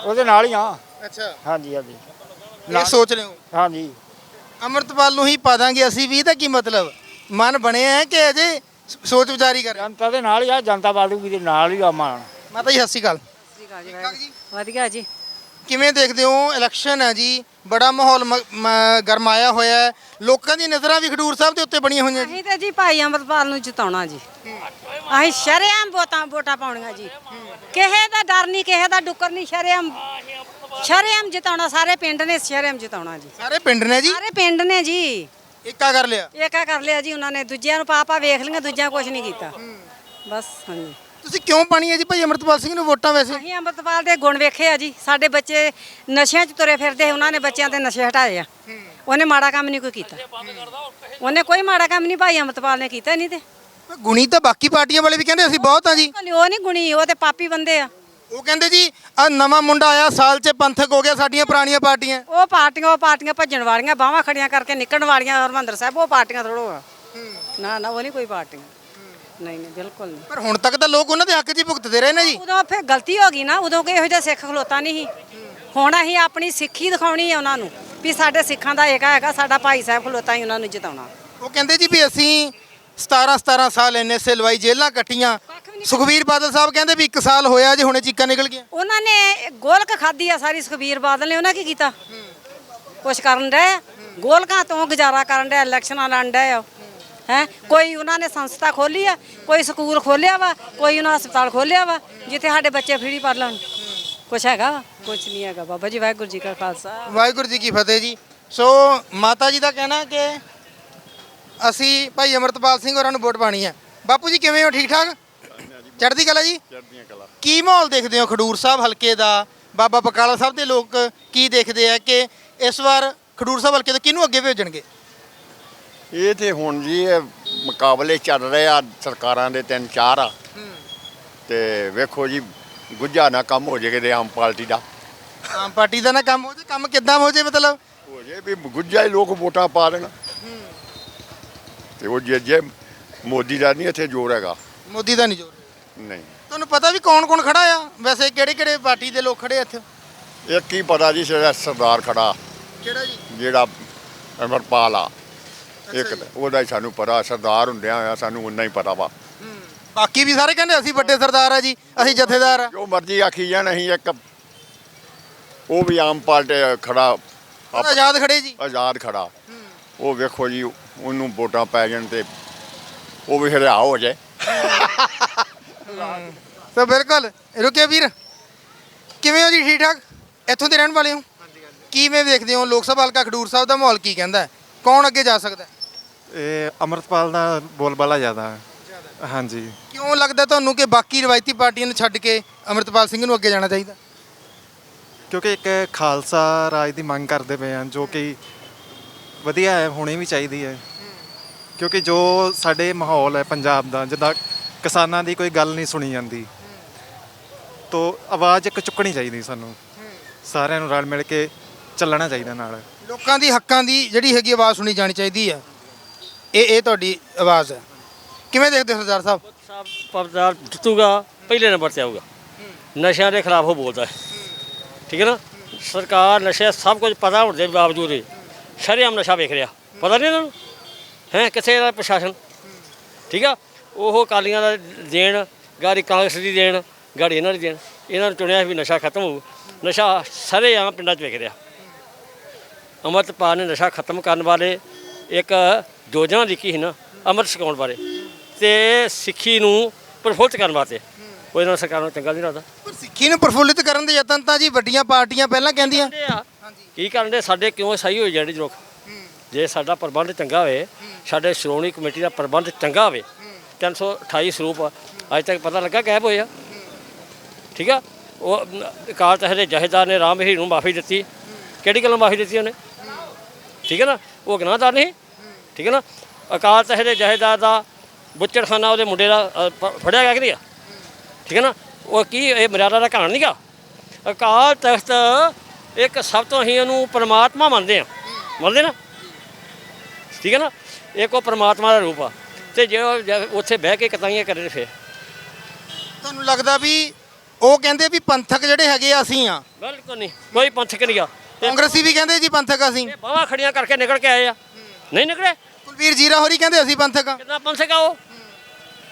ਉਹਦੇ ਨਾਲ ਹੀ ਆ ਅੱਛਾ। ਹਾਂਜੀ ਹਾਂਜੀ। ਇਹ ਸੋਚ ਰਹੇ ਹੋ? ਹਾਂਜੀ। ਅਮਰਤਪਾਲ ਨੂੰ ਹੀ ਪਾ ਦਾਂਗੇ ਅਸੀਂ ਵੀ ਇਹਦਾ ਕੀ ਮਤਲਬ? ਮਨ ਬਣਿਆ ਹੈ ਕਿ ਅਜੇ ਸੋਚ ਵਿਚਾਰੀ ਕਰ? ਜਨਤਾ ਦੇ ਨਾਲ ਹੀ ਆ ਜਨਤਾ ਬਾਲੂਗੀ ਦੇ ਨਾਲ ਹੀ ਆ ਮਾਨ ਮਾਤਾ ਜੀ ਸਤਿ ਸ਼੍ਰੀ ਅਕਾਲ। ਵਧੀਆ ਜੀ। ਕਿਵੇਂ ਦੇਖਦੇ ਹੋ? ਇਲੈਕਸ਼ਨ ਹੈ ਜੀ। ਬੜਾ ਮਾਹੌਲ ਗਰਮਾਇਆ ਹੋਇਆ ਹੈ। ਲੋਕਾਂ ਦੀ ਨਜ਼ਰਾਂ ਵੀ ਖਡੂਰ ਸਾਹਿਬ ਦੇ ਉੱਤੇ ਬਣੀਆਂ ਹੋਈਆਂ ਜੀ। ਅਸੀਂ ਤੇ ਜੀ ਭਾਈ ਅਮਰਪਾਲ ਨੂੰ ਜਿਤਾਉਣਾ ਜੀ। ਅਸੀਂ ਸ਼ਰੇਆਮ ਵੋਟਾਂ ਵੋਟਾਂ ਪਾਉਣੀਆਂ ਜੀ। ਕਿਸੇ ਦਾ ਡਰ ਨਹੀਂ ਕਿਸੇ ਦਾ ਡੁੱਕਰ ਨਹੀਂ ਸ਼ਰੇਆਮ ਸ਼ਰੇਆਮ ਜਿਤਾਉਣਾ ਸਾਰੇ ਪਿੰਡ ਨੇ ਸ਼ਰੇਆਮ ਜਿਤਾਉਣਾ ਜੀ। ਸਾਰੇ ਪਿੰਡ ਨੇ ਜੀ? ਸਾਰੇ ਪਿੰਡ ਨੇ ਜੀ। ਇੱਕਾ ਕਰ ਲਿਆ? ਏਕਾ ਕਰ ਲਿਆ ਜੀ ਉਹਨਾਂ ਨੇ ਦੂਜਿਆਂ ਨੂੰ ਪਾਪਾ ਵੇਖ ਲਈਆਂ ਦੂਜਿਆਂ ਕੁਝ ਨਹੀਂ ਕੀਤਾ। ਬਸ ਹਾਂਜੀ। ਤੁਸੀਂ ਕਿਉਂ ਪਾਣੀ ਹੈ ਜੀ ਭਾਈ ਅਮਰਤਪਾਲ ਸਿੰਘ ਨੂੰ ਵੋਟਾਂ ਵੈਸੇ? ਅਸੀਂ ਅੰਮ੍ਰਿਤਪਾਲ ਦੇ ਗੁਣ ਵੇਖੇ ਆ ਜੀ। ਸਾਡੇ ਬੱਚੇ ਨਸ਼ਿਆਂ 'ਚ ਤੁਰੇ ਫਿਰਦੇ ਉਹਨਾਂ ਨੇ ਬੱਚਿਆਂ ਦੇ ਨਸ਼ੇ ਹਟਾਏ ਆ। ਉਹਨੇ ਮਾੜਾ ਕੰਮ ਨਹੀਂ ਕੋਈ ਕੀਤਾ। ਉਹਨੇ ਕੋਈ ਮਾੜਾ ਕੰਮ ਨਹੀਂ ਭਾਈ ਅੰਮ੍ਰਿਤਪਾਲ ਨੇ ਕੀਤਾ ਨਹੀਂ ਤੇ। ਗੁਣੀ ਤਾਂ ਬਾਕੀ ਪਾਰਟੀਆਂ ਵਾਲੇ ਵੀ ਕਹਿੰਦੇ ਅਸੀਂ ਬਹੁਤ ਆ ਜੀ। ਉਹ ਨਹੀਂ ਗੁਣੀ ਉਹ ਤੇ ਪਾਪੀ ਬੰਦੇ ਆ। ਉਹ ਕਹਿੰਦੇ ਜੀ ਆ ਨਵਾਂ ਮੁੰਡਾ ਆਇਆ ਸਾਲ 'ਚ ਪੰਥਕ ਹੋ ਗਿਆ ਸਾਡੀਆਂ ਪੁਰਾਣੀਆਂ ਪਾਰਟੀਆਂ। ਉਹ ਪਾਰਟੀਆਂ ਉਹ ਪਾਰਟੀਆਂ ਭੱਜਣ ਵਾਲੀਆਂ ਬਾਹਾਂ ਖੜੀਆਂ ਕਰਕੇ ਨਿਕਲਣ ਵਾਲੀਆਂ ਹਰਮੰਦਰ ਸਾਹਿਬ ਉਹ ਪਾਰਟੀਆਂ ਥੋੜੋ ਆ। ਨਾ ਨਾ ਉਹ ਨਹੀਂ ਕੋਈ ਪਾਰਟੀਆਂ। ਨਹੀਂ ਨਹੀਂ ਬਿਲਕੁਲ ਨਹੀਂ। ਪਰ ਹੁਣ ਤੱਕ ਤਾਂ ਲੋਕ ਉਹਨਾਂ ਦੇ ਹੱਕ 'ਚ ਹੀ ਭੁਗਤਦੇ ਰਹੇ ਨੇ ਜੀ। ਉਦੋਂ ਫਿਰ ਗਲਤੀ ਹੋ ਗਈ ਨਾ ਉਦੋਂ ਕੋਈ ਇਹੋ ਜਿਹਾ ਸਿੱਖ ਖਲੋਤਾ ਨਹੀਂ ਸੀ। ਹੁਣ ਅਸੀਂ ਆਪਣੀ ਸਿੱਖੀ ਦਿਖਾਉਣੀ ਹੈ ਉਹਨਾਂ ਨੂੰ ਵੀ ਸਾਡੇ ਸਿੱਖਾਂ ਦਾ ਏਕਾ ਹੈਗਾ ਸਾਡਾ ਭਾਈ ਸਾਹਿਬ ਖਲੋਤਾ ਹੀ ਉਹਨਾਂ ਨੂੰ ਜਿਤਾਉਣਾ। ਉਹ ਕਹਿੰਦੇ ਜੀ ਵੀ ਅਸੀਂ 17 17 ਸਾਲ ਐਨਐਸਏ ਲਵਾਈ ਜੇਲ੍ਹਾਂ ਕੱਟੀਆਂ ਸੁਖਵੀਰ ਬਾਦਲ ਸਾਹਿਬ ਕਹਿੰਦੇ ਵੀ 1 ਸਾਲ ਹੋਇਆ ਜੇ ਹੁਣੇ ਚੀਕਾਂ ਨਿਕਲ ਗਈਆਂ। ਉਹਨਾਂ ਨੇ ਗੋਲਕ ਖਾਧੀ ਆ ਸਾਰੀ ਸੁਖਬੀਰ ਬਾਦਲ ਨੇ ਉਹਨਾਂ ਕੀ ਕੀਤਾ? ਕੁਛ ਕਰਨ ਡਏ ਆ। ਗੋਲਕਾਂ ਤੋਂ ਗੁਜ਼ਾਰਾ ਕਰਨ ਡਿਆ ਇਲੈਕਸ਼ਨਾਂ ਲੜਨ ਡਏ ਆ ਹੈ? ਕੋਈ ਉਹਨਾਂ ਨੇ ਸੰਸਥਾ ਖੋਲੀ ਆ ਕੋਈ ਸਕੂਲ ਖੋਲਿਆ ਵਾ ਕੋਈ ਉਹਨਾਂ ਹਸਪਤਾਲ ਖੋਲਿਆ ਵਾ ਜਿੱਥੇ ਸਾਡੇ ਬੱਚੇ ਫ੍ਰੀ ਪੜ ਲੈਣ। ਕੁਛ ਹੈਗਾ? ਕੁਛ ਨਹੀਂ ਹੈਗਾ ਬਾਬਾ ਜੀ ਵਾਹਿਗੁਰੂ ਜੀ ਕਾ ਖਾਲਸਾ। ਵਾਹਿਗੁਰੂ ਜੀ ਕੀ ਫਤਿਹ ਜੀ। ਸੋ ਮਾਤਾ ਜੀ ਦਾ ਕਹਿਣਾ ਕਿ ਅਸੀਂ ਭਾਈ ਅਮਰਤਪਾਲ ਸਿੰਘ ਹੋਰਾਂ ਨੂੰ ਵੋਟ ਪਾਣੀ ਹੈ। ਬਾਪੂ ਜੀ ਕਿਵੇਂ ਹੋ ਠੀਕ ਠਾਕ? ਚੜ੍ਹਦੀ ਕਲਾ ਜੀ? ਚੜ੍ਹਦੀਆਂ ਕਲਾ। ਕੀ ਮਾਹੌਲ ਦੇਖਦੇ ਹੋ ਖਡੂਰ ਸਾਹਿਬ ਹਲਕੇ ਦਾ? ਬਾਬਾ ਬਕਾਲਾ ਸਾਹਿਬ ਦੇ ਲੋਕ ਕੀ ਦੇਖਦੇ ਆ ਕਿ ਇਸ ਵਾਰ ਖਡੂਰ ਸਾਹਿਬ ਹਲਕੇ ਤੋਂ ਕਿਹਨੂੰ ਅੱਗੇ ਭੇਜਣਗੇ? ਇਹ ਤੇ ਹੁਣ ਜੀ ਇਹ ਮੁਕਾਬਲੇ ਚੱਲ ਰਹੇ ਆ ਸਰਕਾਰਾਂ ਦੇ ਤਿੰਨ ਚਾਰ ਆ। ਤੇ ਵੇਖੋ ਜੀ ਗੁੱਜਾ ਨਾ ਕੰਮ ਹੋ ਜੇ ਕਿਤੇ ਆਮ ਪਾਰਟੀ ਦਾ। ਆਮ ਪਾਰਟੀ ਦਾ ਨਾ ਕੰਮ ਹੋ ਜੇ ਕੰਮ ਕਿੱਦਾਂ ਹੋ ਜੇ ਮਤਲਬ? ਹੋ ਜੇ ਵੀ ਗੁੱਜਾ ਹੀ ਲੋਕ ਵੋਟਾਂ ਪਾ ਦੇਣ। ਤੇ ਉਹ ਜੇ ਜੇ ਮੋਦੀ ਦਾ ਨਹੀਂ ਇੱਥੇ ਜੋਰ ਹੈਗਾ। ਮੋਦੀ ਦਾ ਨਹੀਂ ਜੋਰ। ਨਹੀਂ। ਤੁਹਾਨੂੰ ਪਤਾ ਵੀ ਕੌਣ ਕੌਣ ਖੜਾ ਆ? ਵੈਸੇ ਕਿਹੜੇ ਕਿਹੜੇ ਪਾਰਟੀ ਦੇ ਲੋਕ ਖੜੇ ਆ ਇੱਥੇ? ਇੱਕ ਹੀ ਪਤਾ ਜੀ ਜਿਹੜਾ ਸਰਦਾਰ ਖੜਾ। ਕਿਹੜਾ ਜੀ? ਜਿਹੜਾ ਅਮਰਪਾਲ ਆ। ਇੱਕ ਉਹਦਾ ਹੀ ਸਾਨੂੰ ਪਤਾ ਸਰਦਾਰ ਹੁੰਦਿਆਂ ਹੋਇਆ ਸਾਨੂੰ ਉਨਾ ਹੀ ਪਤਾ ਵਾ। ਬਾਕੀ ਵੀ ਸਾਰੇ ਕਹਿੰਦੇ ਅਸੀਂ ਵੱਡੇ ਸਰਦਾਰ ਆ ਜੀ ਅਸੀਂ ਜਥੇਦਾਰ ਆ। ਜੋ ਮਰਜ਼ੀ ਆਖੀ ਜਾਣ ਅਸੀਂ ਇੱਕ ਉਹ ਵੀ ਆਮ ਪਾਰਟੀ ਖੜਾ। ਆਜ਼ਾਦ ਖੜੇ ਜੀ। ਆਜ਼ਾਦ ਖੜਾ। ਉਹ ਵੇਖੋ ਜੀ ਉਹਨੂੰ ਵੋਟਾਂ ਪੈ ਜਾਣ ਤੇ ਉਹ ਵੀ ਹਰਿਆ ਹੋ ਜਾਏ। ਤਾਂ ਬਿਲਕੁਲ ਰੁਕਿਆ ਵੀਰ। ਕਿਵੇਂ ਹੋ ਜੀ ਠੀਕ ਠਾਕ ਇੱਥੋਂ ਦੇ ਰਹਿਣ ਵਾਲੇ ਹੋ? ਕਿਵੇਂ ਦੇਖਦੇ ਹੋ ਲੋਕ ਸਭਾ ਹਲਕਾ ਖਡੂਰ ਸਾਹਿਬ ਦਾ ਮਾਹੌਲ ਕੀ ਕਹਿੰਦਾ ਹੈ? ਕੌਣ ਅੱਗੇ ਜਾ ਸਕਦਾ ਹੈ? ਇਹ ਅਮਰਤਪਾਲ ਦਾ ਬੋਲਬਾਲਾ ਜ਼ਿਆਦਾ ਹੈ। ਹਾਂਜੀ। ਕਿਉਂ ਲੱਗਦਾ ਤੁਹਾਨੂੰ ਕਿ ਬਾਕੀ ਰਵਾਇਤੀ ਪਾਰਟੀਆਂ ਨੂੰ ਛੱਡ ਕੇ ਅਮਰਤਪਾਲ ਸਿੰਘ ਨੂੰ ਅੱਗੇ ਜਾਣਾ ਚਾਹੀਦਾ? ਕਿਉਂਕਿ ਇੱਕ ਖਾਲਸਾ ਰਾਜ ਦੀ ਮੰਗ ਕਰਦੇ ਪਏ ਹਨ ਜੋ ਕਿ ਵਧੀਆ ਹੈ ਹੋਣੀ ਵੀ ਚਾਹੀਦੀ ਹੈ। ਕਿਉਂਕਿ ਜੋ ਸਾਡੇ ਮਾਹੌਲ ਹੈ ਪੰਜਾਬ ਦਾ ਜਿੱਦਾਂ ਕਿਸਾਨਾਂ ਦੀ ਕੋਈ ਗੱਲ ਨਹੀਂ ਸੁਣੀ ਜਾਂਦੀ। ਤੋ ਆਵਾਜ਼ ਇੱਕ ਚੁੱਕਣੀ ਚਾਹੀਦੀ ਸਾਨੂੰ। ਸਾਰਿਆਂ ਨੂੰ ਰਲ ਮਿਲ ਕੇ ਚੱਲਣਾ ਚਾਹੀਦਾ ਨਾਲ। ਲੋਕਾਂ ਦੀ ਹੱਕਾਂ ਦੀ ਜਿਹੜੀ ਹੈਗੀ ਆਵਾਜ਼ ਸੁਣੀ ਜਾਣੀ ਚਾਹੀਦੀ ਹੈ। ਇਹ ਇਹ ਤੁਹਾਡੀ ਆਵਾਜ਼ ਹੈ। ਕਿਵੇਂ ਦੇਖਦੇ ਹੋ ਸਰਦਾਰ ਸਾਹਿਬ? ਸਾਹਿਬ ਪਰਦਾਰ ਜਿੱਤੂਗਾ ਪਹਿਲੇ ਨੰਬਰ ਤੇ ਆਊਗਾ। ਨਸ਼ਿਆਂ ਦੇ ਖਿਲਾਫ ਉਹ ਬੋਲਦਾ ਹੈ। ਠੀਕ ਹੈ ਨਾ? ਸਰਕਾਰ ਨਸ਼ੇ ਸਭ ਕੁਝ ਪਤਾ ਹੋਣ ਦੇ ਬਾਵਜੂਦ ਵੀ ਸ਼ਰੇਆਮ ਨਸ਼ਾ ਵੇਖ ਰਿਹਾ। ਪਤਾ ਨਹੀਂ ਇਹਨਾਂ ਨੂੰ? ਹੈ? ਕਿੱਥੇ ਦਾ ਪ੍ਰਸ਼ਾਸਨ? ਠੀਕ ਆ? ਉਹ ਅਕਾਲੀਆਂ ਦਾ ਦੇਣ ਗਾੜੀ ਕਾਂਗਰਸ ਦੀ ਦੇਣ ਗਾੜੀ ਇਹਨਾਂ ਦੀ ਦੇਣ। ਇਹਨਾਂ ਨੂੰ ਚੁਣਿਆ ਵੀ ਨਸ਼ਾ ਖਤਮ ਹੋਊ। ਨਸ਼ਾ ਸਰੇਆਮ ਪਿੰਡਾਂ 'ਚ ਵੇਖ ਰਿਹਾ। ਅੰਮ੍ਰਿਤਪਾਲ ਨੇ ਨਸ਼ਾ ਖਤਮ ਕਰਨ ਵਾਲੇ ਇੱਕ ਯੋਜਨਾ ਲਿਖੀ ਸੀ ਨਾ ਅੰਮ੍ਰਿਤ ਛਕਾਉਣ ਬਾਰੇ। ਤੇ ਸਿੱਖੀ ਨੂੰ ਪ੍ਰਫੁੱਲਤ ਕਰਨ ਵਾਸਤੇ। ਉਹ ਇਹਨਾਂ ਸਰਕਾਰ ਨੂੰ ਚੰਗਾ ਨਹੀਂ ਲੱਗਦਾ। ਪਰ ਸਿੱਖੀ ਨੂੰ ਪ੍ਰਫੁੱਲਿਤ ਕਰਨ ਦੇ ਯਤਨ ਤਾਂ ਜੀ ਵੱਡੀਆਂ ਪਾਰਟੀਆਂ ਪਹਿਲਾਂ ਕਹਿੰਦੀਆਂ। ਕੀ ਕਰਨ ਦੇ? ਸਾਡੇ ਕਿਉਂ ਸਹੀ ਹੋਈ ਜਾਂਦੇ ਲੋਕ ਜੇ ਸਾਡਾ ਪ੍ਰਬੰਧ ਚੰਗਾ ਹੋਵੇ ਸਾਡੇ ਸ਼੍ਰੋਮਣੀ ਕਮੇਟੀ ਦਾ ਪ੍ਰਬੰਧ ਚੰਗਾ ਹੋਵੇ 328 ਸਰੂਪ ਅੱਜ ਤੱਕ ਪਤਾ ਲੱਗਾ ਗਾਇਬ ਆ। ਠੀਕ ਆ? ਉਹ, ਅਕਾਲ ਤਖਤ ਦੇ ਜਹੇਦਾਰ ਨੇ ਰਾਮ ਹੀ ਨੂੰ ਮਾਫੀ ਦਿੱਤੀ। ਕਿਹੜੀ ਗੱਲੋਂ ਮਾਫੀ ਦਿੱਤੀ ਉਹਨੇ? ਠੀਕ ਹੈ ਨਾ? ਉਹ ਗੁਨਾਹਦਾਰ ਨਹੀਂ? ਠੀਕ ਹੈ ਨਾ? ਅਕਾਲ ਤਖਤ ਦੇ ਜਹੇਦਾਰ ਦਾ ਬੁੱਚੜਖਾਨਾ ਉਹਦੇ ਮੁੰਡੇ ਦਾ ਪ- ਫੜਿਆ ਗਿਆ ਕਿ ਨਹੀਂ ਆ? ਠੀਕ ਹੈ ਨਾ? ਉਹ ਕੀ, ਇਹ ਮਰਿਆਦਾ ਦਾ ਘਾਣ ਨਹੀਂਗਾ? ਅਕਾਲ ਤਖਤ ਇੱਕ ਸਭ ਤੋਂ ਅਸੀਂ ਉਹਨੂੰ ਪਰਮਾਤਮਾ ਮੰਨਦੇ ਆ। ਮੰਨਦੇ ਨਾ? ਠੀਕ ਹੈ ਨਾ? ਇੱਕ ਉਹ ਪਰਮਾਤਮਾ ਦਾ ਰੂਪ ਆ। ਤੇ ਜੇ ਉੱਥੇ ਬਹਿ ਕੇ ਕਤਾਈਆਂ ਕਰੇ ਫੇਰ। ਤੁਹਾਨੂੰ ਲੱਗਦਾ ਵੀ ਉਹ ਕਹਿੰਦੇ ਵੀ ਪੰਥਕ ਜਿਹੜੇ ਹੈਗੇ ਆ ਅਸੀਂ ਆ। ਬਿਲਕੁਲ ਨਹੀਂ ਕੋਈ ਪੰਥਕ ਨਹੀਂ ਆ। ਕਾਂਗਰਸੀ ਵੀ ਕਹਿੰਦੇ ਜੀ ਪੰਥਕ ਅਸੀਂ। ਬਾਹਾਂ ਖੜੀਆਂ ਕਰਕੇ ਨਿਕਲ ਕੇ ਆਏ ਆ। ਨਹੀਂ ਨਿਕਲੇ? ਕੁਲਵੀਰ ਜੀਰਾ ਹੋਰੀ ਕਹਿੰਦੇ ਅਸੀਂ ਪੰਥਕ ਆ। ਕਿੰਨਾ ਪੰਥਕ ਆ ਉਹ?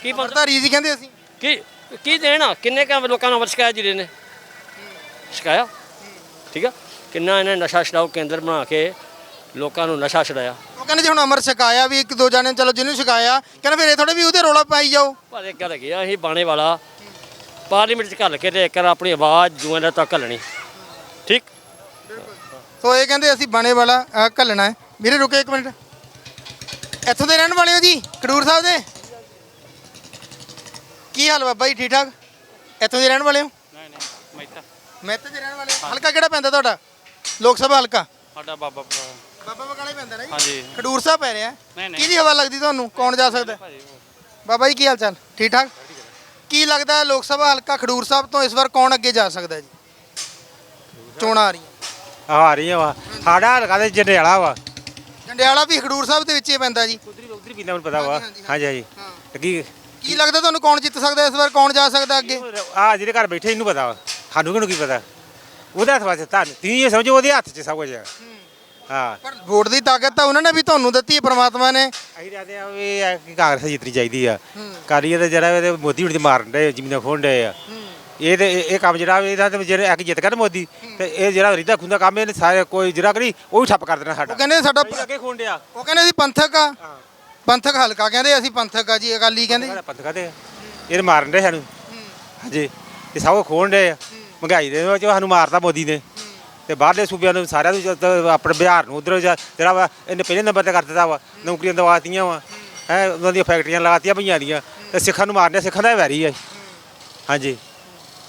ਕੀ ਪੰਥਕ? ਧਾਰੀ ਜੀ ਕਹਿੰਦੇ ਅਸੀਂ। ਕੀ ਕੀ ਦੇਣਾ ਕਿੰਨੇ ਕ ਲੋਕਾਂ ਨੂੰ ਛਕਾਇਆ ਜਿਹੜੇ ਨੇ ਛਕਾਇਆ ਠੀਕ ਆ? ਕਿੰਨਾ ਇਹਨੇ ਨਸ਼ਾ ਛਡਾਓ ਕੇਂਦਰ ਬਣਾ ਕੇ ਲੋਕਾਂ ਨੂੰ ਨਸ਼ਾ ਛਡਾਇਆ। ਉਹ ਕਹਿੰਦੇ ਜੀ ਹੁਣ ਅਮਰ ਛਕਾਇਆ ਵੀ ਇੱਕ ਦੋ ਜਾਣੇ ਚਲੋ ਜਿਹਨੂੰ ਛਕਾਇਆ ਕਹਿੰਦੇ ਫਿਰ ਇਹ ਥੋੜੇ ਵੀ ਉਹਦੇ ਰੋਲਾ ਪਾਈ ਜਾਓ। ਪਰ ਇੱਕ ਗੱਲ ਹੈਗੀ ਆ ਅਸੀਂ ਬਾਣੇ ਵਾਲਾ ਪਾਰਲੀਮੈਂਟ 'ਚ ਘੱਲ ਕੇ ਤੇ ਇੱਕ ਵਾਰ ਆਪਣੀ ਆਵਾਜ਼ ਜੂਆਂ ਦਾ ਤੱਕ ਘੱਲਣੀ। ਠੀਕ? ਸੋ ਇਹ ਕਹਿੰਦੇ ਅਸੀਂ ਬਾਣੇ ਵਾਲਾ ਅ, ਘੱਲਣਾ ਹੈ। ਵੀਰੇ ਰੁਕੇ ਇੱਕ ਮਿੰਟ। ਇੱਥੋਂ ਦੇ ਰਹਿਣ ਵਾਲੇ ਹੋ ਜੀ ਖਡੂਰ ਸਾਹਿਬ ਦੇ? ਕੀ ਹਾਲ ਬਾਬਾ ਜੀ ਠੀਕ ਠਾਕ ਇੱਥੋਂ ਦੇ ਰਹਿਣ ਵਾਲੇ ਹੋ? ਨਹੀਂ ਨਹੀਂ ਮੈਤਾ ਮਹਿਤੇ ਦੇ ਰਹਿਣ ਵਾਲੇ ਹੋ? ਹਲਕਾ ਕਿਹੜਾ ਪੈਂਦਾ ਤੁਹਾਡਾ? ਲੋਕ ਸਭਾ ਹਲਕਾ? ਸਾਡਾ ਬਾਬਾ ਬਾਬਾ ਬਕਾਲਾ ਹੀ ਪੈਂਦਾ ਨਾ ਜੀ? ਹਾਂਜੀ। ਖਡੂਰ ਸਾਹਿਬ ਪੈ ਰਿਹਾ। ਨਹੀਂ ਨਹੀਂ। ਕਿਹਦੀ ਹਵਾ ਲੱਗਦੀ ਤੁਹਾਨੂੰ? ਕੌਣ ਜਾ ਸਕਦਾ? ਹੈ? ਬਾਬਾ ਜੀ ਕੀ ਹਾਲ ਚਾਲ? ਠੀਕ ਠਾਕ? ਕੀ ਲੱਗਦਾ ਹੈ ਲੋਕ ਸਭਾ ਹਲਕਾ ਖਡੂਰ ਸਾਹਿਬ ਤੋਂ ਇਸ ਵਾਰ ਕੌਣ ਅੱਗੇ ਜਾ ਸਕਦਾ ਹੈ ਜੀ? ਚੋਣਾਂ ਆ ਰਹੀਆਂ। ਆ ਰਹੀ ਵਾ। ਸਾਡਾ ਹਲਕਾ ਤੇ ਜੰਡਿਆਲਾ ਵਾ। ਜੰਡਿਆਲਾ ਵੀ ਖਡੂਰ ਸਾਹਿਬ ਦੇ ਵਿੱਚ ਹੀ ਪੈਂਦਾ ਜੀ। ਉਧਰ ਉਧਰ ਵੀ ਮੈਨੂੰ ਪਤਾ ਵਾ। ਹਾਂਜੀ ਹਾਂਜੀ ਤੇ ਕੀ ਕੀ ਲੱਗਦਾ ਤੁਹਾਨੂੰ ਕੌਣ ਜਿੱਤ ਸਕਦਾ ਇਸ ਵਾਰ? ਕੌਣ ਜਾ ਸਕਦਾ ਅੱਗੇ? ਆ ਜਿਹੜੇ ਘਰ ਬੈਠੇ ਇਹਨੂੰ ਪਤਾ ਵਾ। ਸਾਨੂੰ ਕਿਹਨੂੰ ਕੀ ਪਤਾ? ਉਹਦੇ ਹੱਥ ਵਿੱਚ ਤਾਂ ਤੁਸੀਂ ਇਹ ਸਮਝੋ ਉਹਦੇ ਹੱਥ 'ਚ ਸਭ ਕੁਝ ਆ। ਹਾਂ। ਪਰ ਵੋਟ ਦੀ ਤਾਕਤ ਤਾਂ ਉਹਨਾਂ ਨੇ ਵੀ ਤੁਹਾਨੂੰ ਦਿੱਤੀ ਹੈ ਪ੍ਰਮਾਤਮਾ ਨੇ। ਅਸੀਂ ਕਹਿੰਦੇ ਆ ਵੀ ਇਹ ਕਿ ਕਾਂਗਰਸ ਜਿੱਤਣੀ ਚਾਹੀਦੀ ਆ। ਕਾਲੀ ਤੇ ਜਿਹੜਾ ਇਹਦੇ ਮੋਦੀ ਹੁਣ ਦੀ ਮਾਰਨ ਦੇ ਜ਼ਮੀਨਾਂ ਖੋਣ ਦੇ ਆ। ਇਹ ਤੇ ਇਹ ਕੰਮ ਜਿਹੜਾ ਵੀ ਇਹਦਾ ਤੇ ਜਿਹੜੇ ਇੱਕ ਜਿੱਤ ਗਿਆ ਨਾ ਮੋਦੀ ਤੇ ਇਹ ਜਿਹੜਾ ਰੀਦਾ ਖੁੰਦਾ ਕੰਮ ਇਹਨੇ ਸਾਰੇ ਕੋਈ ਜਿਹੜਾ ਕਰੀ ਉਹ ਵੀ ਠੱਪ ਕਰ ਦੇਣਾ ਸਾਡਾ। ਉਹ ਕਹਿੰਦੇ ਸਾਡਾ ਅੱਗੇ ਖੋਣ ਡਿਆ। ਉਹ ਕਹਿੰਦੇ ਅਸੀਂ ਪੰਥਕ ਆ। ਪੰਥਕ ਹਲਕਾ ਕਹਿੰਦੇ ਅਸੀਂ ਪੰਥਕ ਆ ਜੀ ਅਕਾਲੀ ਕਹਿੰਦੇ। ਸਾਡਾ ਪੰਥ ਕਾਤੇ ਇਹ ਮਾਰਨ ਦੇ ਸਾਨੂੰ। ਹਾਂਜੀ। ਇਹ ਸਭ ਖੋਣ ਦੇ ਆ। ਮਹਿੰਗਾਈ ਦੇ ਵਿੱਚ ਸਾਨੂੰ ਮਾਰਤਾ ਮੋਦੀ ਨੇ। ਤੇ ਬਾਹਰਲੇ ਸੂਬਿਆਂ ਨੂੰ ਸਾਰਿਆਂ ਨੂੰ ਜਦ ਆਪਣੇ ਬਿਹਾਰ ਨੂੰ ਉਧਰ ਜਿਹੜਾ ਵਾ ਇਹਨੇ ਪਹਿਲੇ ਨੰਬਰ ਤੇ ਕਰ ਦਿੱਤਾ ਵਾ ਨੌਕਰੀਆਂ ਦਵਾਤੀਆਂ ਵਾ। ਹੈ ਉਹਨਾਂ ਦੀਆਂ ਫੈਕਟਰੀਆਂ ਲਗਾਤੀਆਂ ਪਈਆਂ ਦੀਆਂ ਤੇ ਸਿੱਖਾਂ ਨੂੰ ਮਾਰਨੇ ਸਿੱਖਾਂ ਦਾ ਵੈਰੀ ਹੈ ਹਾਂਜੀ।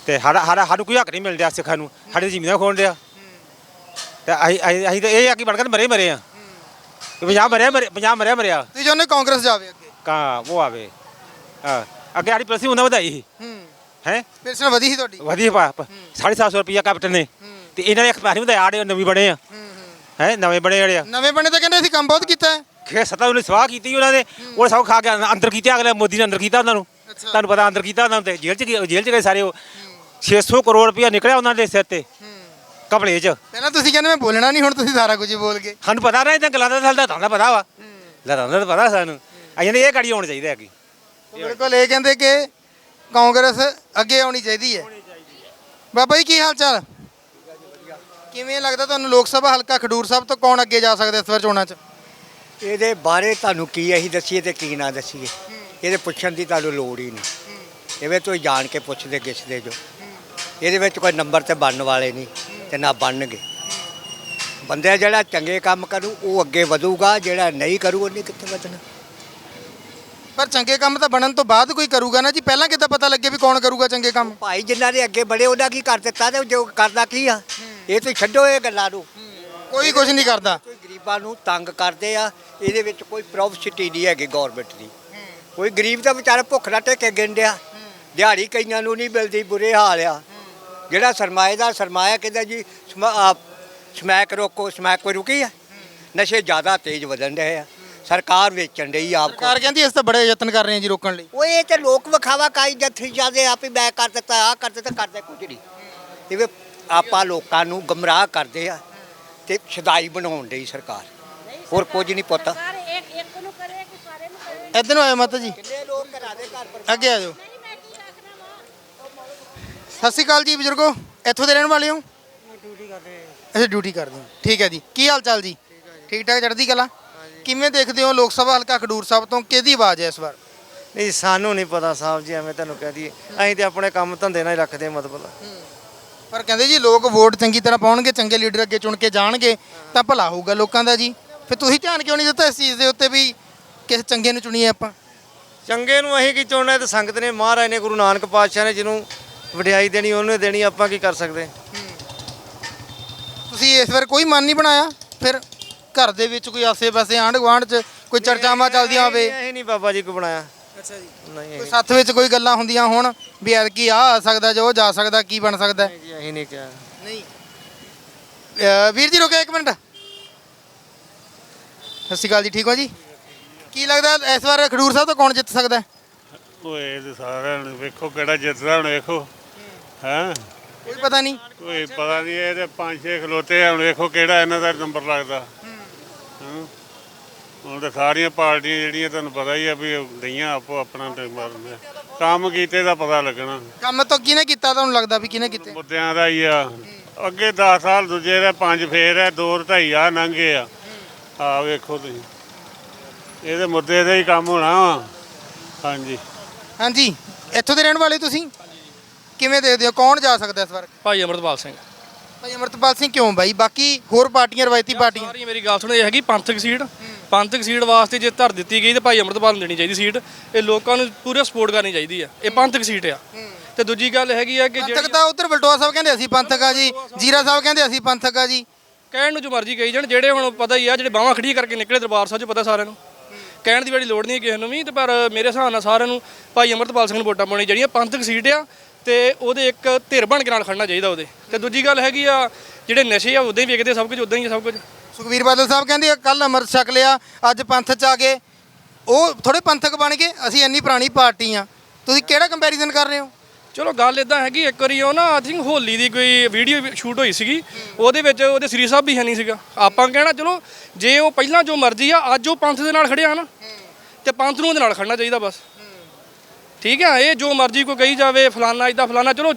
ਤੇ ਸਾਡਾ ਸਾਡਾ ਸਾਨੂੰ ਕੋਈ ਹੱਕ ਨਹੀਂ ਮਿਲ ਰਿਹਾ ਸਿੱਖਾਂ ਨੂੰ ਸਾਡੀ ਜ਼ਮੀਨਾਂ ਖੋਣ ਡਿਆ। ਤੇ ਅਸੀਂ ਅਸੀਂ ਤਾਂ ਇਹ ਆ ਕਿ ਬਣ ਕੇ ਮਰੇ ਮਰੇ ਆ। ਪੰਜਾਬ ਮਰਿਆ ਮਰੇ ਪੰਜਾਬ ਮਰਿਆ ਮਰਿਆ। ਤੁਸੀਂ ਚਾਹੁੰਦੇ ਕਾਂਗਰਸ ਜਾਵੇ ਅੱਗੇ? ਕਾ ਉਹ ਆਵੇ। ਹਾਂ ਅੱਗੇ ਸਾਡੀ ਪ੍ਰਸੀ ਉਹਨਾਂ ਵਧਾਈ ਸੀ। ਹੂੰ। ਹੈ? ਪੈਨਸ਼ਨ ਵਧੀ ਸੀ ਤੁਹਾਡੀ? ਵਧੀਆ ਪਾ 750 ਰੁਪਿਆ ਕੈਪਟਨ ਨੇ। ਤੇ ਇਹਨਾਂ ਇੱਕ ਪੈਸੇ ਵਧਾਇਆ ਆੜੇ ਨਵੀਂ ਬਣੇ ਆ। ਹੈ ਨਵੇਂ ਬਣੇ ਜਿਹੜੇ ਆ। ਨਵੇਂ ਬਣੇ ਤਾਂ ਕਹਿੰਦੇ ਅਸੀਂ ਕੰਮ ਬਹੁਤ ਕੀਤਾ ਹੈ। ਖੇ ਸਤਾ ਉਹਨੇ ਸਵਾਹ ਕੀਤੀ ਉਹਨਾਂ ਨੇ ਉਹ ਸਭ ਖਾ ਕੇ ਅੰਦਰ ਕੀਤਾ ਅਗਲੇ ਮੋਦੀ ਨੇ ਅੰਦਰ ਕੀਤਾ ਉਹਨਾਂ ਨੂੰ। ਤੁਹਾਨੂੰ ਪਤਾ ਅੰਦਰ ਕੀਤਾ ਉਹਨਾਂ ਨੂੰ ਤੇ ਜੇਲ੍ਹ ਚ ਗਏ ਜੇਲ੍ਹ ਚ ਗਏ ਸਾਰੇ ਉਹ। 600 ਕਰੋੜ ਰੁਪਇਆ ਨਿਕਲਿਆ ਉਹਨਾਂ ਦੇ ਸਿਰ ਤੇ ਕਪੜੇ 'ਚ। ਪਹਿਲਾਂ ਤੁਸੀਂ ਕਹਿੰਦੇ ਮੈਂ ਬੋਲਣਾ ਨਹੀਂ ਹੁਣ ਤੁਸੀਂ ਸਾਰਾ ਕੁਝ ਹੀ ਬੋਲ ਗਏ। ਸਾਨੂੰ ਪਤਾ ਨਾ ਇਹ ਤਾਂ ਗੱਲਾਂ ਦਾ ਸਾਡਾ ਤਾਂ ਪਤਾ ਵਾ। ਲੜਾਂ ਦਾ ਤਾਂ ਪਤਾ ਸਾਨੂੰ। ਅਜੇ ਇਹ ਗਾੜੀ ਹੋਣੀ ਚਾਹੀਦੀ ਹੈਗੀ। ਬਿਲਕੁਲ ਇਹ ਕਹਿੰਦੇ ਕਿ ਕਾਂਗਰਸ ਅੱਗੇ ਆਉਣੀ ਚਾਹੀਦੀ ਹੈ। ਬਾਬਾ ਜੀ ਕੀ ਹਾਲ ਚਾਲ? ਕਿਵੇਂ ਲੱਗਦਾ ਤੁਹਾਨੂੰ ਲੋਕ ਸਭਾ ਹਲਕਾ ਖਡੂਰ ਸਾਹਿਬ ਤੋਂ ਕੌਣ ਅੱਗੇ ਜਾ ਸਕਦਾ ਇਸ ਵਾਰ ਚੋਣਾਂ 'ਚ? ਇਹਦੇ ਬਾਰੇ ਤੁਹਾਨੂੰ ਕੀ ਅਸੀਂ ਦੱਸੀਏ ਤੇ ਕੀ ਨਾ ਦੱਸੀਏ। ਇਹਦੇ ਪੁੱਛਣ ਦੀ ਤੁਹਾਨੂੰ ਲੋੜ ਹੀ ਨਹੀਂ। ਇਹਵੇਂ ਤੁਸੀਂ ਜਾਣ ਕੇ ਪੁੱਛਦੇ ਗਿੱਛਦੇ ਜੋ। ਇਹਦੇ ਵਿੱਚ ਕੋਈ ਨੰਬਰ ਤੇ ਬਣਨ ਵਾਲੇ ਨਹੀਂ ਤੇ ਨਾ ਬਣਨਗੇ। ਬੰਦੇ ਜਿਹੜਾ ਚੰਗੇ ਕੰਮ ਕਰੂ ਉਹ ਅੱਗੇ ਵਧੂਗਾ ਜਿਹੜਾ ਨਹੀਂ ਕਰੂ ਉਹਨੇ ਕਿੱਥੇ ਵਧਣਾ। ਪਰ ਚੰਗੇ ਕੰਮ ਤਾਂ ਬਣਨ ਤੋਂ ਬਾਅਦ ਕੋਈ ਕਰੂਗਾ ਨਾ ਜੀ। ਪਹਿਲਾਂ ਕਿੱਦਾਂ ਪਤਾ ਲੱਗੇ ਵੀ ਕੌਣ ਕਰੂਗਾ ਚੰਗੇ ਕੰਮ? ਭਾਈ ਜਿਨ੍ਹਾਂ ਦੇ ਅੱਗੇ ਬੜੇ ਉਹਨਾਂ ਕੀ ਕਰ ਦਿੱਤਾ ਤੇ ਜੋ ਕਰਦਾ ਕੀ ਆ? ਇਹ ਤੁਸੀਂ ਛੱਡੋ ਇਹ ਗੱਲਾਂ ਨੂੰ। ਕੋਈ ਕੁਝ ਨਹੀਂ ਕਰਦਾ। ਕੋਈ ਗਰੀਬਾਂ ਨੂੰ ਤੰਗ ਕਰਦੇ ਆ ਇਹਦੇ ਵਿੱਚ ਕੋਈ ਪ੍ਰੋਫਿਸਿਟੀ ਨਹੀਂ ਹੈਗੀ ਗਵਰਨਮੈਂਟ ਦੀ। ਕੋਈ ਗਰੀਬ ਦਾ ਵਿਚਾਰਾ ਭੁੱਖ ਨਾਲ ਟੇਕੇ ਗਿੰਡਿਆ ਦਿਹਾੜੀ ਕਈਆਂ ਨੂੰ ਨਹੀਂ ਮਿਲਦੀ ਬੁਰੇ ਹਾਲ ਆ। ਜਿਹੜਾ ਸਰਮਾਏਦਾਰ ਸਰਮਾਇਆ ਕਹਿੰਦਾ ਜੀ ਸਮੈਕ ਰੋਕੋ ਸਮੈਕ ਕੋਈ ਰੁਕੀ ਆ? ਨਸ਼ੇ ਜ਼ਿਆਦਾ ਤੇਜ਼ ਵਧਣ ਰਹੇ ਆ। ਸਰਕਾਰ ਵੇਚਣ ਰਹੀ ਆਪ ਸਰਕਾਰ ਕਹਿੰਦੀ ਅਸੀਂ ਤਾਂ ਬੜੇ ਯਤਨ ਕਰ ਰਹੇ ਹਾਂ ਜੀ ਰੋਕਣ ਲਈ। ਉਹ ਇਹ ਤੇ ਲੋਕ ਵਿਖਾਵਾ ਕਾਈ ਜੱਥੀ ਜਾਂਦੇ ਆਪ ਮੈਂ ਕਰ ਦਿੱਤਾ ਆ ਕਰ ਦਿੱਤਾ ਕਰਦੇ ਕੁਝ ਨਹੀਂ। ਜਿਵੇਂ ਆਪਾਂ ਲੋਕਾਂ ਨੂੰ ਗਮਰਾਹ ਕਰਦੇ ਆ ਤੇ ਸ਼ਦਾਈ ਬਣਾਉਣ ਲਈ ਸਰਕਾਰ। ਹੋਰ ਕੁਝ ਨਹੀਂ ਪਤਾ। ਇੱਧਰ ਨੂੰ ਆਇਓ ਮਾਤਾ ਜੀ। ਕਿੰਨੇ ਲੋਕ ਘਰਾਂ ਦੇ ਘਰ ਅੱਗੇ ਆ ਜਾਓ। ਸਤਿ ਸ਼੍ਰੀ ਅਕਾਲ ਜੀ ਬਜ਼ੁਰਗੋ ਇੱਥੋਂ ਦੇ ਰਹਿਣ ਵਾਲੇ ਹੋ? ਡਿਊਟੀ ਕਰਦੇ ਅੱਛਾ ਡਿਊਟੀ ਕਰਦੇ ਹੋ। ਠੀਕ ਹੈ ਜੀ। ਕੀ ਹਾਲ ਚਾਲ ਜੀ? ਠੀਕ ਠਾਕ ਚੜ੍ਹਦੀ ਕਲਾ? ਕਿਵੇਂ ਦੇਖਦੇ ਹੋ ਲੋਕ ਸਭਾ ਹਲਕਾ ਖਡੂਰ ਸਾਹਿਬ ਤੋਂ? ਕਿਹਦੀ ਆਵਾਜ਼ ਹੈ ਇਸ ਵਾਰ? ਨਹੀਂ ਸਾਨੂੰ ਨਹੀਂ ਪਤਾ ਸਾਹਿਬ ਜੀ ਐਵੇਂ ਤੁਹਾਨੂੰ ਕਹਿ ਦਈਏ। ਅਸੀਂ ਤੇ ਆਪਣੇ ਕੰਮ ਧੰਦੇ ਨਾਲ ਹੀ ਰੱਖਦੇ ਹਾਂ ਮਤਲਬ। ਪਰ ਕਹਿੰਦੇ ਜੀ ਲੋਕ ਵੋਟ ਚੰਗੀ ਤਰ੍ਹਾਂ ਪਾਉਣਗੇ ਚੰਗੇ ਲੀਡਰ ਅੱਗੇ ਚੁਣ ਕੇ ਜਾਣਗੇ ਤਾਂ ਭਲਾ ਹੋਊਗਾ ਲੋਕਾਂ ਦਾ ਜੀ। ਫਿਰ ਤੁਸੀਂ ਧਿਆਨ ਕਿਉਂ ਨਹੀਂ ਦਿੱਤਾ ਇਸ ਚੀਜ਼ ਦੇ ਉੱਤੇ ਵੀ ਕਿਸੇ ਚੰਗੇ ਨੂੰ ਚੁਣੀਏ ਆਪਾਂ? ਚੰਗੇ ਨੂੰ ਅਸੀਂ ਕੀ ਚੁਣਨਾ ਤਾਂ ਸੰਗਤ ਨੇ ਮਹਾਰਾਜ ਨੇ ਗੁਰੂ ਨਾਨਕ ਪਾਤਸ਼ਾਹ ਨੇ ਜਿਹਨੂੰ ਵਡਿਆਈ ਦੇਣੀ ਉਹਨੇ ਦੇਣੀ ਆਪਾਂ ਕੀ ਕਰ ਸਕਦੇ? ਤੁਸੀਂ ਇਸ ਵਾਰ ਕੋਈ ਮਨ ਨਹੀਂ ਬਣਾਇਆ? ਫਿਰ ਘਰ ਦੇ ਵਿੱਚ ਕੋਈ ਆਸੇ-ਪਾਸੇ ਆਂਢ ਗੁਆਂਢ 'ਚ ਕੋਈ ਚਰਚਾਵਾਂ ਚੱਲਦੀਆਂ ਹੋਵੇ? ਅਸੀਂ ਨਹੀਂ ਬਾਬਾ ਜੀ ਕੋ ਬਣਾਇਆ। ਅੱਛਾ ਜੀ। ਨਹੀਂ ਕੋਈ ਸਾਥ ਵਿੱਚ ਕੋਈ ਗੱਲਾਂ ਹੁੰਦੀਆਂ ਹੋਣ ਵੀ ਐਤਕੀ ਆ ਆ ਸਕਦਾ ਜੋ ਜਾ ਸਕਦਾ ਕੀ ਬਣ ਸਕਦਾ? ਹੈ? ਜੀ ਅਸੀਂ ਨਹੀਂ ਕਿਹਾ। ਨਹੀਂ। ਅਹ ਵੀਰ ਜੀ ਰੁਕਿਓ ਇੱਕ ਮਿੰਟ। ਸਤਿ ਸ਼੍ਰੀ ਅਕਾਲ ਜੀ ਠੀਕ ਹੋ ਜੀ? ਕੀ ਲੱਗਦਾ ਇਸ ਵਾਰ ਖਡੂਰ ਸਾਹਿਬ ਤੋਂ ਕੌਣ ਜਿੱਤ ਸਕਦਾ? ਹੈ? ਓਏ ਤੇ ਸਾਰਿਆਂ ਨੂੰ ਵੇਖੋ ਕਿਹੜਾ ਜਿੱਤਦਾ ਹੁਣ ਵੇਖੋ। ਹਾਂ? ਕੋਈ ਪਤਾ ਨਹੀਂ। ਕੋਈ ਪਤਾ ਨਹੀਂ ਇਹ ਤੇ ਪੰਜ ਛੇ ਖਲੋਤੇ ਆ ਹੁਣ ਵੇਖੋ ਕਿਹੜਾ ਇਹਨਾਂ ਦਾ ਨੰਬਰ ਲੱਗਦਾ। ਹੁਣ ਤਾਂ ਸਾਰੀਆਂ ਪਾਰਟੀਆਂ ਜਿਹੜੀਆਂ ਤੁਹਾਨੂੰ ਪਤਾ ਹੀ ਆ ਵੀ ਗਈਆਂ ਆਪੋ ਆਪਣਾ ਤੇ ਮਾਰਦੇ ਕੰਮ ਕੀਤੇ ਦਾ ਪਤਾ ਲੱਗਣਾ। ਕੰਮ ਤੋਂ ਕਿਹਨੇ ਕੀਤਾ ਤੁਹਾਨੂੰ ਲੱਗਦਾ ਵੀ ਕਿਹਨੇ ਕੀਤੇ? ਮੁੱਦਿਆਂ ਦਾ ਹੀ ਆ। ਅੱਗੇ 10 ਸਾਲ ਦੂਜੇ ਦੇ ਪੰਜ ਫੇਰ ਹੈ ਦੋ ਢਾਈ ਆ ਲੰਘੇ ਆ। ਆ ਵੇਖੋ ਤੁਸੀਂ। ਇਹਦੇ ਮੁੱਦੇ ਤੇ ਹੀ ਕੰਮ ਹੋਣਾ ਵਾ। ਹਾਂਜੀ। ਹਾਂਜੀ। ਇੱਥੋਂ ਦੇ ਰਹਿਣ ਵਾਲੇ ਤੁਸੀਂ? ਕਿਵੇਂ ਦੇਖਦੇ ਹੋ? ਕੌਣ ਜਾ ਸਕਦਾ ਇਸ ਵਾਰ? ਭਾਈ ਅਮਰਤਪਾਲ ਸਿੰਘ। ਭਾਈ ਅਮਰਤਪਾਲ ਸਿੰਘ ਕਿਉਂ ਬਾਈ? ਬਾਕੀ ਹੋਰ ਪਾਰਟੀਆਂ ਰਵਾਇਤੀ ਪਾਰਟੀਆਂ? ਸਾਰੀ ਮੇਰੀ ਗੱਲ ਸੁਣੋ ਇਹ ਹੈਗੀ ਪੰਥਕ ਸੀਟ। ਪੰਥਕ ਸੀਟ ਵਾਸਤੇ ਜੇ ਧਰ ਦਿੱਤੀ ਗਈ ਤੇ ਭਾਈ ਅਮਰਤਪਾਲ ਨੂੰ ਦੇਣੀ ਚਾਹੀਦੀ ਸੀਟ। ਇਹ ਲੋਕਾਂ ਨੂੰ ਪੂਰਾ ਸਪੋਰਟ ਕਰਨੀ ਚਾਹੀਦੀ ਆ। ਇਹ ਪੰਥਕ ਸੀਟ ਆ। ਤੇ ਦੂਜੀ ਗੱਲ ਹੈਗੀ ਆ ਕਿ ਪੰਥਕ ਤਾਂ ਉਧਰ ਬਲਟੋਆ ਸਾਹਿਬ ਕਹਿੰਦੇ ਅਸੀਂ ਪੰਥਕ ਆ ਜੀ ਜੀਰਾ ਸਾਹਿਬ ਕਹਿੰਦੇ ਅਸੀਂ ਪੰਥਕ ਆ ਜੀ। ਕਹਿਣ ਨੂੰ ਜੋ ਮਰਜ਼ੀ ਕਹੀ ਜਾਣ ਜਿਹੜੇ ਹੁਣ ਪਤਾ ਹੀ ਆ ਜਿਹੜੇ ਬਾਹਾਂ ਖੜੀਆਂ ਕਰਕੇ ਨਿਕਲੇ ਦਰਬਾਰ ਸਾਹਿਬ ਚ ਪਤਾ ਸਾਰਿਆਂ ਨੂੰ। ਕਹਿਣ ਦੀ ਬੜੀ ਲੋੜ ਨਹੀਂ ਕਿਸੇ ਨੂੰ ਵੀ ਤੇ ਪਰ ਮੇਰੇ ਹਿਸਾਬ ਨਾਲ ਸਾਰਿਆਂ ਨੂੰ ਭਾਈ ਅਮਰਤਪਾਲ ਸਿੰਘ ਨੂੰ ਵੋਟਾਂ ਪਾਉਣੀ ਜਿਹੜੀਆਂ ਪੰਥਕ ਸੀਟ ਆ ਤੇ ਉਹਦੇ ਇੱਕ ਧਿਰ ਬਣ ਕੇ ਨਾਲ ਖੜਨਾ ਚਾਹੀਦਾ ਉਹਦੇ। ਤੇ ਦੂਜੀ ਗੱਲ ਹੈਗੀ ਆ ਜਿਹੜੇ ਨਸ਼ੇ ਆ ਉਦਾਂ ਹੀ ਵੇਚਦੇ ਸਭ ਕੁਝ ਉਦਾਂ ਹੀ ਆ ਸਭ ਕੁਝ। ਸੁਖਵੀਰ ਬਾਦਲ ਸਾਹਿਬ ਕਹਿੰਦੇ ਕੱਲ ਅੰਮ੍ਰਿਤ ਛਕ ਲਿਆ ਅੱਜ ਪੰਥ ਚ ਆ ਗਏ। ਉਹ ਥੋੜੇ ਪੰਥਕ ਬਣ ਗਏ ਅਸੀਂ ਇੰਨੀ ਪੁਰਾਣੀ ਪਾਰਟੀ ਆ। ਤੁਸੀਂ ਕਿਹੜਾ ਕੰਪੈਰੀਜ਼ਨ ਕਰ ਰਹੇ ਹੋ? ਚਲੋ ਗੱਲ ਇਦਾਂ ਹੈਗੀ ਇੱਕ ਵਾਰੀ ਉਹ ਨਾ ਆਈ ਥਿੰਕ ਹੋਲੀ ਦੀ ਕੋਈ ਵੀਡੀਓ ਸ਼ੂਟ ਹੋਈ ਸੀਗੀ ਉਹਦੇ ਵਿੱਚ ਉਹਦੇ ਸ੍ਰੀ ਸਾਹਿਬ ਵੀ ਹੈ ਨਹੀਂ ਸੀਗਾ। ਆਪਾਂ ਕਹਿਣਾ ਚਲੋ ਜੇ ਉਹ ਪਹਿਲਾਂ ਜੋ ਮਰਜ਼ੀ ਆ ਅੱਜ ਉਹ ਪੰਥ ਦੇ ਨਾਲ ਖੜਿਆ ਨਾ ਤੇ ਪੰਥ ਨੂੰ ਉਹਦੇ ਨਾਲ ਖੜਨਾ ਚਾਹੀਦਾ ਬਸ। ਠੀਕ ਹੈ ਇਹ ਜੋ ਮਰਜ਼ੀ ਕੋਈ ਕਹੀ ਜਾਵੇ ਫਲਾਨਾ ਇਦਾਂ ਫਲਾਨਾ ਚਲੋ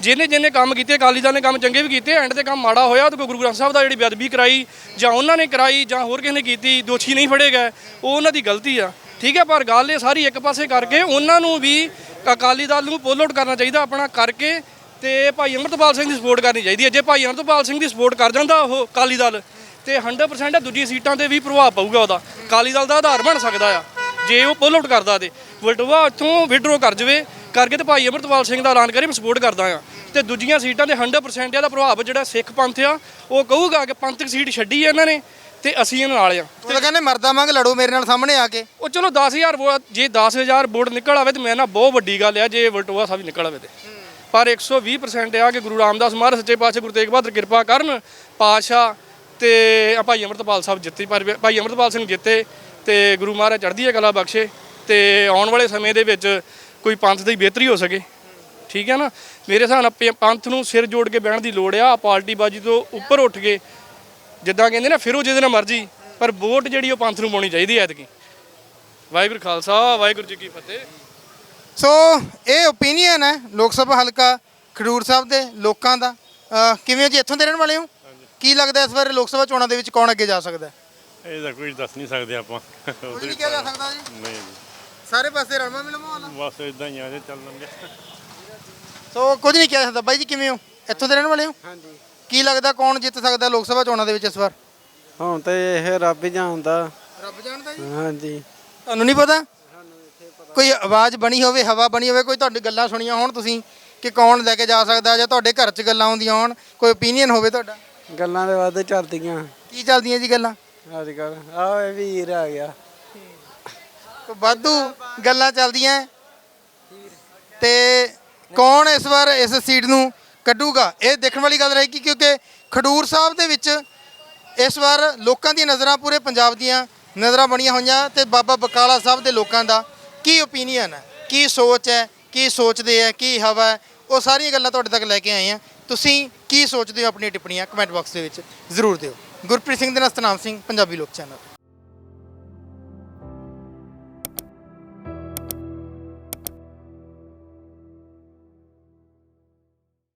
ਜਿਹਨੇ ਜਿਹਨੇ ਕੰਮ ਕੀਤੇ, ਅਕਾਲੀ ਦਲ ਨੇ ਕੰਮ ਚੰਗੇ ਵੀ ਕੀਤੇ, ਐਂਡ ਤੇ ਕੰਮ ਮਾੜਾ ਹੋਇਆ, ਤੇ ਕੋਈ ਗੁਰੂ ਗ੍ਰੰਥ ਸਾਹਿਬ ਦਾ ਜਿਹੜੀ ਬੇਅਦਬੀ ਕਰਾਈ, ਜਾਂ ਉਹਨਾਂ ਨੇ ਕਰਾਈ, ਜਾਂ ਹੋਰ ਕਿਸੇ ਨੇ ਕੀਤੀ, ਦੋਸ਼ੀ ਨਹੀਂ ਫੜੇ ਗਏ, ਉਹ ਉਹਨਾਂ ਦੀ ਗਲਤੀ ਆ। ਠੀਕ ਹੈ ਪਰ ਗੱਲ ਇਹ ਸਾਰੀ ਇੱਕ ਪਾਸੇ ਕਰਕੇ ਉਹਨਾਂ ਨੂੰ ਵੀ ਅਕਾਲੀ ਦਲ ਨੂੰ ਪੁੱਲ ਆਊਟ ਕਰਨਾ ਚਾਹੀਦਾ ਆਪਣਾ ਕਰਕੇ, ਤੇ ਭਾਈ ਅਮਰਤਪਾਲ ਸਿੰਘ ਦੀ ਸਪੋਰਟ ਕਰਨੀ ਚਾਹੀਦੀ ਹੈ ਜੇ ਭਾਈ ਅਮਰਤਪਾਲ ਸਿੰਘ ਦੀ ਸਪੋਰਟ ਕਰ ਜਾਂਦਾ ਉਹ ਅਕਾਲੀ ਦਲ, ਤੇ 100% ਦੂਜੀ ਸੀਟਾਂ ਤੇ ਵੀ ਪ੍ਰਭਾਵ ਪਊਗਾ ਉਹਦਾ। ਅਕਾਲੀ ਦਲ ਦਾ ਆਧਾਰ ਬਣ ਸਕਦਾ ਆ, ਜੇ ਉਹ ਪੁੱਲ ਆਊਟ ਕਰਦਾ ਤੇ। ਵਲਟਵਾ ਉੱਥੋਂ ਵਿਡਰੋ ਕਰ ਜਵੇ ਕਰਕੇ ਤੇ ਭਾਈ ਅਮਰਤਪਾਲ ਸਿੰਘ ਦਾ ਐਲਾਨ ਕਰੇ ਮੈਂ ਸਪੋਰਟ ਕਰਦਾ ਆ ਤੇ ਦੂਜੀਆਂ ਸੀਟਾਂ ਤੇ 100% ਇਹਦਾ ਪ੍ਰਭਾਵ ਜਿਹੜਾ ਸਿੱਖ ਪੰਥ ਆ ਉਹ ਕਹੂਗਾ ਕਿ ਪੰਥਕ ਸੀਟ ਛੱਡੀ ਹੈ ਇਹਨਾਂ ਨੇ ਤੇ ਅਸੀਂ ਇਹਨਾਂ ਨਾਲ ਆ। ਉਹ ਤਾਂ ਕਹਿੰਦੇ ਮਰਦਾ ਮੰਗ ਲੜੋ ਮੇਰੇ ਨਾਲ ਸਾਹਮਣੇ ਆ ਕੇ। ਉਹ ਚਲੋ 10000 ਵੋਟ ਜੇ 10000 ਵੋਟ ਨਿਕਲ ਆਵੇ ਤੇ ਮੈਂ ਨਾ ਬਹੁਤ ਵੱਡੀ ਗੱਲ ਆ ਜੇ ਵਲਟੋਆ ਸਾਹਿਬ ਨਿਕਲ ਆਵੇ ਤੇ। ਪਰ 120% ਆ ਕਿ ਗੁਰੂ ਰਾਮਦਾਸ ਮਹਾਰਾਜ ਸੱਚੇ ਪਾਤਸ਼ਾਹ ਗੁਰੂ ਤੇਗ ਬਹਾਦਰ ਕਿਰਪਾ ਕਰਨ ਪਾਤਸ਼ਾਹ ਤੇ ਆ ਭਾਈ ਅਮਰਤਪਾਲ ਸਾਹਿਬ ਜਿੱਤੇ ਪਰ ਭਾਈ ਅਮਰਤਪਾਲ ਸਿੰਘ ਜਿੱਤੇ ਤੇ ਗੁਰੂ ਮਹਾਰਾਜ ਚੜ੍ਹਦੀ ਕਲਾ ਬਖਸ਼ੇ ਤੇ ਆਉਣ ਵਾਲੇ ਸਮੇਂ ਦੇ ਵਿੱਚ ਕੋਈ ਪੰਥ ਦੀ ਬਿਹਤਰੀ ਹੋ ਸਕੇ। ਠੀਕ ਹੈ ਨਾ? ਮੇਰੇ ਹਿਸਾਬ ਨਾਲ ਪੰਥ ਨੂੰ ਸਿਰ ਜੋੜ ਕੇ ਬਹਿਣ ਦੀ ਲੋੜ ਆ। ਪਾਰਟੀ ਬਾਜੀ ਤੋਂ ਉੱਪਰ ਉੱਠ ਕੇ ਜਿੱਦਾਂ ਕਹਿੰਦੇ ਨਾ ਫਿਰੋ ਜਿਹਦੇ ਨਾਲ ਮਰਜ਼ੀ ਪਰ ਵੋਟ ਜਿਹੜੀ ਉਹ ਪੰਥ ਨੂੰ ਪਾਉਣੀ ਚਾਹੀਦੀ ਐ ਐਤਕੀ। ਵਾਹਿਗੁਰੂ ਖਾਲਸਾ ਵਾਹਿਗੁਰੂ ਜੀ ਕੀ ਫਤਿਹ। ਸੋ ਇਹ ਓਪੀਨੀਅਨ ਹੈ ਲੋਕ ਸਭਾ ਹਲਕਾ ਖਡੂਰ ਸਾਹਿਬ ਦੇ ਲੋਕਾਂ ਦਾ। ਕਿਵੇਂ ਜੀ? ਇੱਥੋਂ ਦੇ ਰਹਿਣ ਵਾਲੇ ਹੋ? ਕੀ ਲੱਗਦਾ ਇਸ ਵਾਰ ਲੋਕ ਸਭਾ ਚੋਣਾਂ ਦੇ ਵਿੱਚ ਕੌਣ ਅੱਗੇ ਜਾ ਸਕਦਾ? ਇਹ ਤਾਂ ਕੁਝ ਦੱਸ ਨਹੀਂ ਸਕਦੇ ਆਪਾਂ। ਕੁਝ ਨਹੀਂ ਕਿਹਾ ਜਾ ਸਕਦਾ ਜੀ? ਨਹੀਂ ਸਾਰੇ ਪਾਸੇ ਰਲਮਾ ਮਿਲਮਾ ਵਾਲਾ? ਬਸ ਇਦਾਂ ਹੀ ਆ ਜੇ ਚੱਲ ਲੰਗੇ ਸੋ ਕੁਝ ਨਹੀਂ ਕਿਹਾ ਜਾ ਸਕਦਾ ਬਾਈ ਜੀ ਕਿਵੇਂ ਹੋ? ਇੱਥੋਂ ਦੇ ਰਹਿਣ ਵਾਲੇ ਹੋ? ਹਾਂਜੀ। ਕੀ ਲੱਗਦਾ ਕੌਣ ਜਿੱਤ ਸਕਦਾ ਲੋਕ ਸਭਾ ਚੋਣਾਂ ਦੇ ਵਿੱਚ ਇਸ ਵਾਰ? ਹੁਣ ਤੇ ਇਹ ਰੱਬ ਹੀ ਜਾਣਦਾ। ਰੱਬ ਜਾਣਦਾ ਜੀ? ਹਾਂਜੀ। ਤੁਹਾਨੂੰ ਨਹੀਂ ਪਤਾ? ਕੋਈ ਆਵਾਜ਼ ਬਣੀ ਹੋਵੇ ਹਵਾ ਬਣੀ ਹੋਵੇ ਕੋਈ ਤੁਹਾਡੀ ਗੱਲਾਂ ਸੁਣੀਆਂ ਹੋਣ ਤੁਸੀਂ ਕਿ ਕੌਣ ਲੈ ਕੇ ਜਾ ਸਕਦਾ ਜਾਂ ਤੁਹਾਡੇ ਘਰ 'ਚ ਗੱਲਾਂ ਆਉਂਦੀਆਂ ਹੋਣ ਕੋਈ ਓਪੀਨੀਅਨ ਹੋਵੇ ਤੁਹਾਡਾ? ਗੱਲਾਂ ਦੇ ਵੱਧ ਚੱਲਦੀਆਂ। ਕੀ ਚੱਲਦੀਆਂ ਜੀ ਗੱਲਾਂ? ਅੱਜ ਕੱਲ ਆਹ ਇਹ ਵੀਰ ਆ ਗਿਆ। ਵਾਧੂ ਗੱਲਾਂ ਚੱਲਦੀਆਂ। ਹੈ। ਤੇ ਕੌਣ ਇਸ ਵਾਰ ਇਸ ਸੀਟ ਨੂੰ ਕੱਢੂਗਾ? ਇਹ ਦੇਖਣ ਵਾਲੀ ਗੱਲ ਰਹੇਗੀ ਕਿਉਂਕਿ ਖਡੂਰ ਸਾਹਿਬ ਦੇ ਵਿੱਚ ਇਸ ਵਾਰ ਲੋਕਾਂ ਦੀਆਂ ਨਜ਼ਰਾਂ ਪੂਰੇ ਪੰਜਾਬ ਦੀਆਂ ਨਜ਼ਰਾਂ ਬਣੀਆਂ ਹੋਈਆਂ ਤੇ ਬਾਬਾ ਬਕਾਲਾ ਸਾਹਿਬ ਦੇ ਲੋਕਾਂ ਦਾ ਕੀ ਓਪੀਨੀਅਨ ਹੈ? ਕੀ ਸੋਚ ਹੈ? ਕੀ ਸੋਚਦੇ ਹੈ? ਕੀ ਹਵਾ ਹੈ? ਉਹ ਸਾਰੀਆਂ ਗੱਲਾਂ ਤੁਹਾਡੇ ਤੱਕ ਲੈ ਕੇ ਆਏ ਹਾਂ। ਤੁਸੀਂ ਕੀ ਸੋਚਦੇ ਹੋ ਆਪਣੀ ਟਿੱਪਣੀਆਂ ਕਮੈਂਟ ਬਾਕਸ ਦੇ ਵਿੱਚ ਜ਼ਰੂਰ ਦਿਓ। ਗੁਰਪ੍ਰੀਤ ਸਿੰਘ ਦੇ ਨਾਲ ਸਤਨਾਮ ਸਿੰਘ, ਪੰਜਾਬੀ ਲੋਕ ਚੈਨਲ।